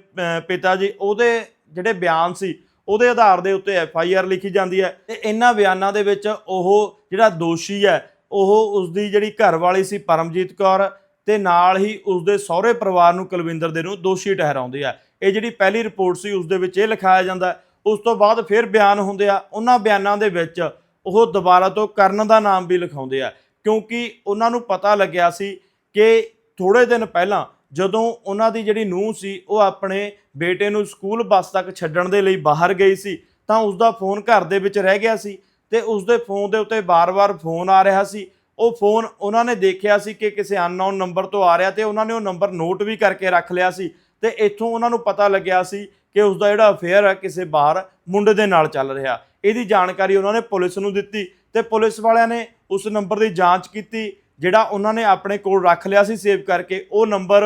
ਪਿਤਾ ਜੀ, ਉਹਦੇ ਜਿਹੜੇ ਬਿਆਨ ਸੀ, ਉਹਦੇ ਆਧਾਰ ਦੇ ਉੱਤੇ ਐਫ ਆਈ ਆਰ ਲਿਖੀ ਜਾਂਦੀ ਹੈ ਤੇ ਇਹਨਾਂ ਬਿਆਨਾਂ ਦੇ ਵਿੱਚ ਉਹ ਜਿਹੜਾ ਦੋਸ਼ੀ ਹੈ, ਉਹ ਉਸਦੀ ਜਿਹੜੀ ਘਰ ਵਾਲੀ ਸੀ ਪਰਮਜੀਤ ਕੌਰ ਤੇ ਨਾਲ ਹੀ ਉਸਦੇ ਸਹੁਰੇ ਪਰਿਵਾਰ ਨੂੰ ਕੁਲਵਿੰਦਰ ਦੇ ਨੂੰ ਦੋਸ਼ੀ ਠਹਿਰਾਉਂਦੇ ਆ। ਇਹ ਜਿਹੜੀ ਪਹਿਲੀ ਰਿਪੋਰਟ ਸੀ ਉਸ ਦੇ ਵਿੱਚ ਇਹ ਲਿਖਾਇਆ ਜਾਂਦਾ ਉਸ ਤੋਂ ਬਾਅਦ ਫਿਰ ਬਿਆਨ ਹੁੰਦੇ ਆ। ਉਹਨਾਂ ਬਿਆਨਾਂ ਦੇ ਵਿੱਚ ਉਹ ਦੁਬਾਰਾ ਤੋਂ ਕਰਨ ਦਾ ਨਾਮ ਵੀ ਲਿਖਾਉਂਦੇ ਆ। ਕਿਉਂਕਿ ਉਹਨਾਂ ਨੂੰ ਪਤਾ ਲੱਗਿਆ ਸੀ ਕਿ ਥੋੜੇ ਦਿਨ ਪਹਿਲਾਂ ਜਦੋਂ ਉਹਨਾਂ ਦੀ ਜਿਹੜੀ ਨੂੰਹ ਸੀ, ਉਹ ਆਪਣੇ ਬੇਟੇ ਨੂੰ ਸਕੂਲ ਬੱਸ ਤੱਕ ਛੱਡਣ ਦੇ ਲਈ ਬਾਹਰ ਗਈ ਸੀ, ਤਾਂ ਉਸ ਦਾ ਫੋਨ ਘਰ ਦੇ ਵਿੱਚ ਰਹਿ ਗਿਆ ਸੀ ਤੇ ਉਸ ਦੇ ਫੋਨ ਦੇ ਉੱਤੇ ਬਾਰ-ਬਾਰ ਫੋਨ ਆ ਰਿਹਾ ਸੀ। ਉਹ ਫੋਨ ਉਹਨਾਂ ਨੇ ਦੇਖਿਆ ਸੀ ਕਿ ਕਿਸੇ ਅਨਨੋਨ ਨੰਬਰ ਤੋਂ ਆ ਰਿਹਾ ਤੇ ਉਹਨਾਂ ਨੇ ਉਹ ਨੰਬਰ ਨੋਟ ਵੀ ਕਰਕੇ ਰੱਖ ਲਿਆ ਸੀ। ਤੇ ਇੱਥੋਂ ਉਹਨਾਂ ਨੂੰ ਪਤਾ ਲੱਗਿਆ ਸੀ ਕਿ ਉਸ ਦਾ ਜਿਹੜਾ ਅਫੇਅਰ ਹੈ ਕਿਸੇ ਬਾਹਰ ਮੁੰਡੇ ਦੇ ਨਾਲ ਚੱਲ ਰਿਹਾ। ਇਹਦੀ ਜਾਣਕਾਰੀ ਉਹਨਾਂ ਨੇ ਪੁਲਿਸ ਨੂੰ ਦਿੱਤੀ ਤੇ ਪੁਲਿਸ ਵਾਲਿਆਂ ਨੇ ਉਸ ਨੰਬਰ ਦੀ ਜਾਂਚ ਕੀਤੀ, ਜਿਹੜਾ ਉਹਨਾਂ ਨੇ ਆਪਣੇ ਕੋਲ ਰੱਖ ਲਿਆ ਸੀ ਸੇਵ ਕਰਕੇ, ਉਹ ਨੰਬਰ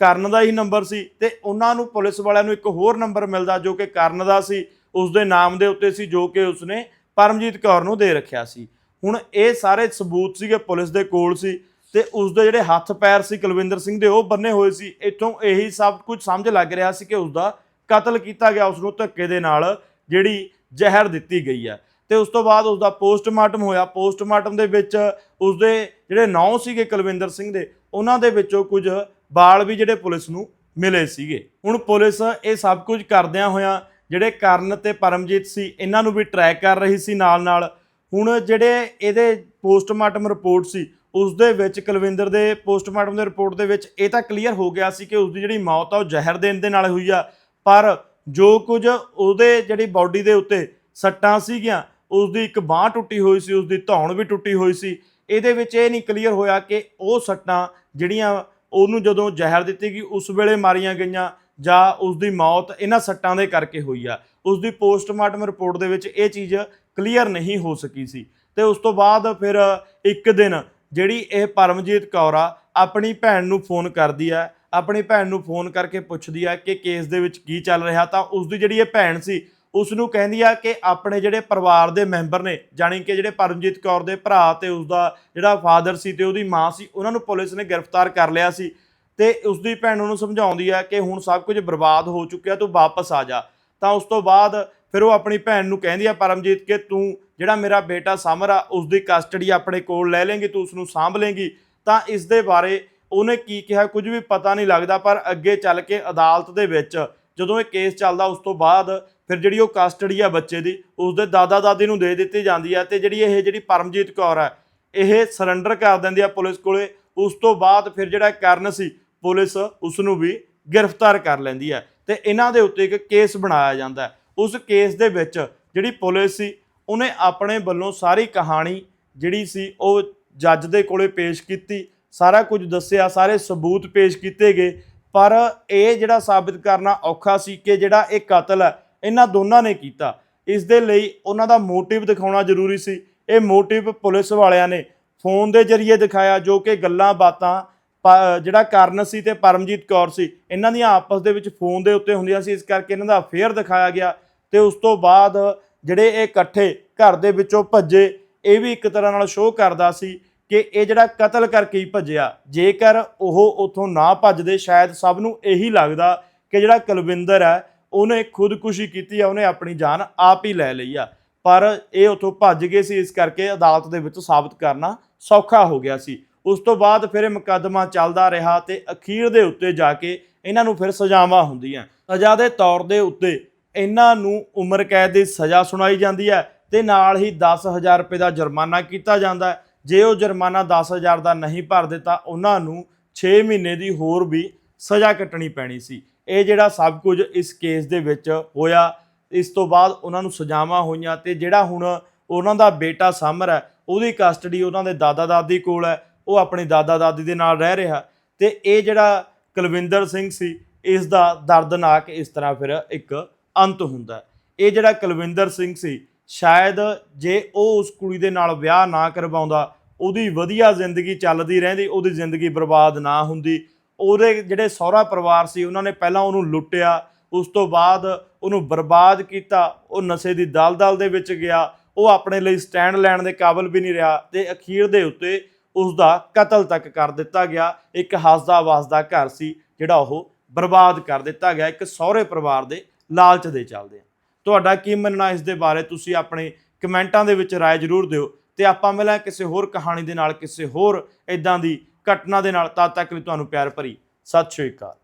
ਕਰਨ ਦਾ ਹੀ ਨੰਬਰ ਸੀ ਤੇ ਉਹਨਾਂ ਨੂੰ ਪੁਲਿਸ ਵਾਲਿਆਂ ਨੂੰ ਇੱਕ ਹੋਰ ਨੰਬਰ ਮਿਲਦਾ ਜੋ ਕਿ ਕਰਨ ਦਾ ਸੀ ਉਸ ਦੇ ਨਾਮ ਦੇ ਉੱਤੇ ਸੀ ਜੋ ਕਿ ਉਸਨੇ ਪਰਮਜੀਤ ਕੌਰ ਨੂੰ ਦੇ ਰੱਖਿਆ ਸੀ। ਹੁਣ ਇਹ ਸਾਰੇ ਸਬੂਤ ਸੀਗੇ ਪੁਲਿਸ ਦੇ ਕੋਲ ਸੀ ਤੇ ਉਸ ਦੇ ਜਿਹੜੇ ਹੱਥ ਪੈਰ ਸੀ ਕੁਲਵਿੰਦਰ ਸਿੰਘ ਦੇ, ਉਹ ਬੰਨੇ ਹੋਏ ਸੀ। ਇੱਥੋਂ ਇਹੀ ਸਭ ਕੁਝ ਸਮਝ ਲੱਗ ਰਿਹਾ ਸੀ ਕਿ ਉਸ ਦਾ ਕਤਲ ਕੀਤਾ ਗਿਆ ਉਸ ਨੂੰ ਧੱਕੇ ਦੇ ਨਾਲ ਜਿਹੜੀ ਜ਼ਹਿਰ ਦਿੱਤੀ ਗਈ ਹੈ। ਤੇ ਉਸ ਤੋਂ ਬਾਅਦ ਉਸ ਦਾ ਪੋਸਟਮਾਰਟਮ ਹੋਇਆ। ਪੋਸਟਮਾਰਟਮ ਦੇ ਵਿੱਚ ਉਸ ਦੇ ਜਿਹੜੇ ਨੌ ਸੀਗੇ ਕੁਲਵਿੰਦਰ ਸਿੰਘ ਦੇ, ਉਹਨਾਂ ਦੇ ਵਿੱਚੋਂ ਕੁਝ ਬਾਲ ਵੀ ਜਿਹੜੇ ਪੁਲਿਸ ਨੂੰ ਮਿਲੇ ਸੀਗੇ। ਹੁਣ ਪੁਲਿਸ ਇਹ ਸਭ ਕੁਝ ਕਰਦਿਆਂ ਹੋਇਆਂ ਜਿਹੜੇ ਕਰਨ ਤੇ ਪਰਮਜੀਤ ਸੀ, ਇਹਨਾਂ ਨੂੰ ਵੀ ਟਰੈਕ ਕਰ ਰਹੀ ਸੀ ਨਾਲ ਨਾਲ ਹੁਣ ਜਿਹੜੇ ਇਹਦੇ ਪੋਸਟਮਾਰਟਮ ਰਿਪੋਰਟ ਸੀ ਉਸ ਦੇ ਵਿੱਚ ਕੁਲਵਿੰਦਰ ਦੇ ਪੋਸਟਮਾਰਟਮ ਦੇ ਰਿਪੋਰਟ ਦੇ ਵਿੱਚ ਇਹ ਤਾਂ ਕਲੀਅਰ ਹੋ ਗਿਆ ਸੀ ਕਿ ਉਸ ਦੀ ਜਿਹੜੀ ਮੌਤ ਆ ਉਹ ਜ਼ਹਿਰ ਦੇਣ ਦੇ ਨਾਲ ਹੋਈ ਆ। ਪਰ ਜੋ ਕੁਝ ਉਹਦੇ ਜਿਹੜੀ ਬਾਡੀ ਦੇ ਉੱਤੇ ਸੱਟਾਂ ਸੀਗੀਆਂ ਉਸ ਦੀ ਇੱਕ ਬਾਹ ਟੁੱਟੀ ਹੋਈ ਸੀ ਉਸ ਦੀ ਧੌਣ ਵੀ ਟੁੱਟੀ ਹੋਈ ਸੀ। ਇਹਦੇ ਵਿੱਚ ਇਹ ਨਹੀਂ ਕਲੀਅਰ ਹੋਇਆ ਕਿ ਉਹ ਸੱਟਾਂ ਜਿਹੜੀਆਂ ਉਹਨੂੰ ਜਦੋਂ ਜ਼ਹਿਰ ਦਿੱਤੀ ਗਈ, ਉਸ ਵੇਲੇ ਮਾਰੀਆਂ ਗਈਆਂ ਜਾਂ ਉਸ ਦੀ ਮੌਤ ਇਹਨਾਂ ਸੱਟਾਂ ਦੇ ਕਰਕੇ ਹੋਈ ਆ। ਉਸ ਦੀ ਪੋਸਟਮਾਰਟਮ ਰਿਪੋਰਟ ਦੇ ਵਿੱਚ ਇਹ ਚੀਜ਼ ਕਲੀਅਰ ਨਹੀਂ ਹੋ ਸਕੀ ਸੀ। ਤੇ ਉਸ ਤੋਂ ਬਾਅਦ ਫਿਰ ਇੱਕ ਦਿਨ ਜਿਹੜੀ ਇਹ ਪਰਮਜੀਤ ਕੌਰ ਆ, ਆਪਣੀ ਭੈਣ ਨੂੰ ਫੋਨ ਕਰਦੀ ਆ, ਆਪਣੀ ਭੈਣ ਨੂੰ ਫੋਨ ਕਰਕੇ ਪੁੱਛਦੀ ਆ ਕਿ ਕੇਸ ਦੇ ਵਿੱਚ ਕੀ ਚੱਲ ਰਿਹਾ ਤਾਂ ਉਸ ਦੀ ਜਿਹੜੀ ਇਹ ਭੈਣ ਸੀ ਉਸ ਨੂੰ ਕਹਿੰਦੀ ਆ ਕਿ ਆਪਣੇ ਜਿਹੜੇ ਪਰਿਵਾਰ ਦੇ ਮੈਂਬਰ ਨੇ, ਜਾਣੀ ਕਿ ਜਿਹੜੇ ਪਰਮਜੀਤ ਕੌਰ ਦੇ ਭਰਾ ਤੇ ਉਸ ਦਾ ਜਿਹੜਾ ਫਾਦਰ ਸੀ ਤੇ ਉਹਦੀ ਮਾਂ ਸੀ, ਉਹਨਾਂ ਨੂੰ ਪੁਲਿਸ ਨੇ ਗ੍ਰਿਫਤਾਰ ਕਰ ਲਿਆ ਸੀ ਤੇ ਉਸ ਦੀ ਭੈਣ ਉਹਨੂੰ ਸਮਝਾਉਂਦੀ ਆ ਕਿ ਹੁਣ ਸਭ ਕੁਝ ਬਰਬਾਦ ਹੋ ਚੁੱਕਿਆ, ਤੂੰ ਵਾਪਸ ਆ ਜਾ। ਤਾਂ ਉਸ ਤੋਂ ਬਾਅਦ ਫਿਰ ਉਹ ਆਪਣੀ ਭੈਣ ਨੂੰ ਕਹਿੰਦੀ ਆ, ਪਰਮਜੀਤ, ਕਿ ਤੂੰ ਜਿਹੜਾ ਮੇਰਾ ਬੇਟਾ ਸਮਰ ਆ ਉਸ ਦੀ ਕਸਟਡੀ ਆਪਣੇ ਕੋਲ ਲੈ ਲੇਂਗੀ, ਤੂੰ ਉਸ ਨੂੰ ਸਾਂਭ ਲੇਂਗੀ। ਤਾਂ ਇਸ ਦੇ ਬਾਰੇ ਉਹਨੇ ਕੀ ਕਿਹਾ, ਕੁਝ ਵੀ ਪਤਾ ਨਹੀਂ ਲੱਗਦਾ, ਪਰ ਅੱਗੇ ਚੱਲ ਕੇ ਅਦਾਲਤ ਦੇ ਵਿੱਚ ਜਦੋਂ ਇਹ ਕੇਸ ਚੱਲਦਾ, ਉਸ ਤੋਂ ਬਾਅਦ ਫਿਰ ਜਿਹੜੀ ਉਹ ਕਸਟਡੀ ਆ ਬੱਚੇ ਦੀ ਉਸ ਦੇ ਦਾਦਾ ਦਾਦੀ ਨੂੰ ਦੇ ਦਿੱਤੀ ਜਾਂਦੀ ਆ ਤੇ ਜਿਹੜੀ ਇਹ ਜਿਹੜੀ ਪਰਮਜੀਤ ਕੌਰ ਆ, ਇਹ ਸਰੈਂਡਰ ਕਰ ਦਿੰਦੀ ਆ ਪੁਲਿਸ ਕੋਲੇ। ਉਸ ਤੋਂ ਬਾਅਦ ਫਿਰ ਜਿਹੜਾ ਕਰਨ ਸੀ, ਪੁਲਿਸ ਉਸ ਨੂੰ ਵੀ ਗ੍ਰਿਫਤਾਰ ਕਰ ਲੈਂਦੀ ਹੈ ਤੇ ਇਹਨਾਂ ਦੇ ਉੱਤੇ ਇੱਕ ਕੇਸ ਬਣਾਇਆ ਜਾਂਦਾ। ਉਸ ਕੇਸ ਦੇ ਵਿੱਚ ਜਿਹੜੀ ਪੁਲਿਸ ਸੀ, ਉਹਨੇ ਆਪਣੇ ਵੱਲੋਂ ਸਾਰੀ ਕਹਾਣੀ ਜਿਹੜੀ ਸੀ, ਉਹ ਜੱਜ ਦੇ ਕੋਲੇ ਪੇਸ਼ ਕੀਤੀ। ਸਾਰਾ ਕੁਝ ਦੱਸਿਆ, ਸਾਰੇ ਸਬੂਤ ਪੇਸ਼ ਕੀਤੇ ਗਏ। ਪਰ ਇਹ ਜਿਹੜਾ ਸਾਬਿਤ ਕਰਨਾ ਔਖਾ ਸੀ ਕਿ ਜਿਹੜਾ ਇਹ ਕਤਲ ਹੈ, ਇਹਨਾਂ ਦੋਨਾਂ ਨੇ ਕੀਤਾ। ਇਸ ਦੇ ਲਈ ਉਹਨਾਂ ਦਾ ਮੋਟਿਵ ਦਿਖਾਉਣਾ ਜ਼ਰੂਰੀ ਸੀ। ਇਹ ਮੋਟਿਵ ਪੁਲਿਸ ਵਾਲਿਆਂ ਨੇ ਫੋਨ ਦੇ ਜ਼ਰੀਏ ਦਿਖਾਇਆ, ਜੋ ਕਿ ਗੱਲਾਂ ਬਾਤਾਂ ਪ- ਜਿਹੜਾ ਕਰਨ ਸੀ ਤੇ ਪਰਮਜੀਤ ਕੌਰ ਸੀ, ਇਹਨਾਂ ਦੀਆਂ ਆਪਸ ਦੇ ਵਿੱਚ ਫੋਨ ਦੇ ਉੱਤੇ ਹੁੰਦੀਆਂ ਸੀ। ਇਸ ਕਰਕੇ ਇਹਨਾਂ ਦਾ ਅਫੇਅਰ ਦਿਖਾਇਆ ਗਿਆ। ਤੇ ਉਸ ਤੋਂ ਬਾਅਦ ਜਿਹੜੇ ਇਹ ਇਕੱਠੇ ਘਰ ਦੇ ਵਿੱਚੋਂ ਭੱਜੇ, ਇਹ ਵੀ ਇੱਕ ਤਰ੍ਹਾਂ ਨਾਲ ਸ਼ੋਅ ਕਰਦਾ ਸੀ ਕਿ ਇਹ ਜਿਹੜਾ ਕਤਲ ਕਰਕੇ ਹੀ ਭੱਜਿਆ, ਜੇਕਰ ਉਹ ਉਥੋਂ ਨਾ ਭੱਜਦੇ, ਸ਼ਾਇਦ ਸਭ ਨੂੰ ਇਹੀ ਲੱਗਦਾ ਕਿ ਜਿਹੜਾ ਕੁਲਵਿੰਦਰ ਹੈ, ਉਹਨੇ ਖੁਦਕੁਸ਼ੀ ਕੀਤੀ ਆ, ਉਹਨੇ ਆਪਣੀ ਜਾਨ ਆਪ ਹੀ ਲੈ ਲਈ ਆ। ਪਰ ਇਹ ਉਥੋਂ ਭੱਜ ਗਏ ਸੀ, ਇਸ ਕਰਕੇ ਅਦਾਲਤ ਦੇ ਵਿੱਚ ਸਾਬਤ ਕਰਨਾ ਸੌਖਾ ਹੋ ਗਿਆ ਸੀ। ਉਸ ਤੋਂ ਬਾਅਦ ਫਿਰ ਇਹ ਮੁਕੱਦਮਾ ਚੱਲਦਾ ਰਿਹਾ ਤੇ ਅਖੀਰ ਦੇ ਉੱਤੇ ਜਾ ਕੇ ਇਹਨਾਂ ਨੂੰ ਫਿਰ ਸਜ਼ਾਵਾਂ ਹੁੰਦੀਆਂ। ਸਜ਼ਾ ਦੇ ਤੌਰ ਦੇ ਉੱਤੇ ਇਹਨਾਂ ਨੂੰ ਉਮਰ ਕੈਦ ਦੀ ਸਜ਼ਾ ਸੁਣਾਈ ਜਾਂਦੀ ਹੈ ਤੇ ਨਾਲ ਹੀ 10000 ਰੁਪਏ ਦਾ ਜੁਰਮਾਨਾ ਕੀਤਾ ਜਾਂਦਾ ਹੈ। ਜੇ ਉਹ ਜੁਰਮਾਨਾ 10000 ਦਾ ਨਹੀਂ ਭਰਦੇ ਤਾਂ ਉਹਨਾਂ ਨੂੰ 6 ਮਹੀਨੇ ਦੀ ਹੋਰ ਵੀ ਸਜ਼ਾ ਕੱਟਣੀ ਪੈਣੀ ਸੀ। ਇਹ ਜਿਹੜਾ ਸਭ ਕੁਝ ਇਸ ਕੇਸ ਦੇ ਵਿੱਚ ਹੋਇਆ, ਇਸ ਤੋਂ ਬਾਅਦ ਉਹਨਾਂ ਨੂੰ ਸਜ਼ਾਵਾਂ ਹੋਈਆਂ ਤੇ ਜਿਹੜਾ ਹੁਣ ਉਹਨਾਂ ਦਾ ਬੇਟਾ ਸਮਰ ਹੈ, ਉਹਦੀ ਕਸਟਡੀ ਉਹਨਾਂ ਦੇ ਦਾਦਾ ਦਾਦੀ ਕੋਲ ਹੈ, ਉਹ ਆਪਣੀ ਦਾਦਾ ਦਾਦੀ ਦੇ ਨਾਲ ਰਹਿ ਰਿਹਾ। ਤੇ ਇਹ ਜਿਹੜਾ ਕੁਲਵਿੰਦਰ ਸਿੰਘ ਸੀ, ਇਸ ਦਾ ਦਰਦਨਾਕ ਇਸ ਤਰ੍ਹਾਂ ਫਿਰ ਇੱਕ ਅੰਤ ਹੁੰਦਾ ਇਹ ਜਿਹੜਾ ਕੁਲਵਿੰਦਰ ਸਿੰਘ ਸੀ, ਸ਼ਾਇਦ ਜੇ ਉਹ ਉਸ ਕੁੜੀ ਦੇ ਨਾਲ ਵਿਆਹ ਨਾ ਕਰਵਾਉਂਦਾ, ਉਹਦੀ ਵਧੀਆ ਜ਼ਿੰਦਗੀ ਚੱਲਦੀ ਰਹਿੰਦੀ, ਉਹਦੀ ਜ਼ਿੰਦਗੀ ਬਰਬਾਦ ਨਾ ਹੁੰਦੀ। ਉਹਦੇ ਜਿਹੜੇ ਸਹੁਰਾ ਪਰਿਵਾਰ ਸੀ, ਉਹਨਾਂ ਨੇ ਪਹਿਲਾਂ ਉਹਨੂੰ ਲੁੱਟਿਆ, ਉਸ ਤੋਂ ਬਾਅਦ ਉਹਨੂੰ ਬਰਬਾਦ ਕੀਤਾ, ਉਹ ਨਸ਼ੇ ਦੀ ਦਲਦਲ ਦੇ ਵਿੱਚ ਗਿਆ, ਉਹ ਆਪਣੇ ਲਈ ਸਟੈਂਡ ਲੈਣ ਦੇ ਕਾਬਿਲ ਵੀ ਨਹੀਂ ਰਿਹਾ ਤੇ ਅਖੀਰ ਦੇ ਉੱਤੇ ਉਸ ਦਾ ਕਤਲ ਤੱਕ ਕਰ ਦਿੱਤਾ ਗਿਆ। ਇੱਕ ਹੱਸਦਾ ਵਸਦਾ ਘਰ ਸੀ, ਜਿਹੜਾ ਉਹ ਬਰਬਾਦ ਕਰ ਦਿੱਤਾ ਗਿਆ, ਇੱਕ ਸਹੁਰੇ ਪਰਿਵਾਰ ਦੇ ਲਾਲਚ ਦੇ ਚੱਲਦੇ ਤੁਹਾਡਾ ਕੀ ਮੰਨਣਾ ਇਸ ਦੇ ਬਾਰੇ? ਤੁਸੀਂ ਆਪਣੇ ਕਮੈਂਟਾਂ ਦੇ ਵਿੱਚ ਰਾਏ ਜ਼ਰੂਰ ਦਿਓ ਤੇ ਆਪਾਂ ਮਿਲਾਂ ਕਿਸੇ ਹੋਰ ਕਹਾਣੀ ਦੇ ਨਾਲ, ਕਿਸੇ ਹੋਰ ਇਦਾਂ ਦੀ ਘਟਨਾ ਦੇ ਨਾਲ। ਤਦ ਤੱਕ ਲਈ ਤੁਹਾਨੂੰ ਪਿਆਰ ਭਰੀ। ਸਤਿ ਸ਼੍ਰੀ ਅਕਾਲ।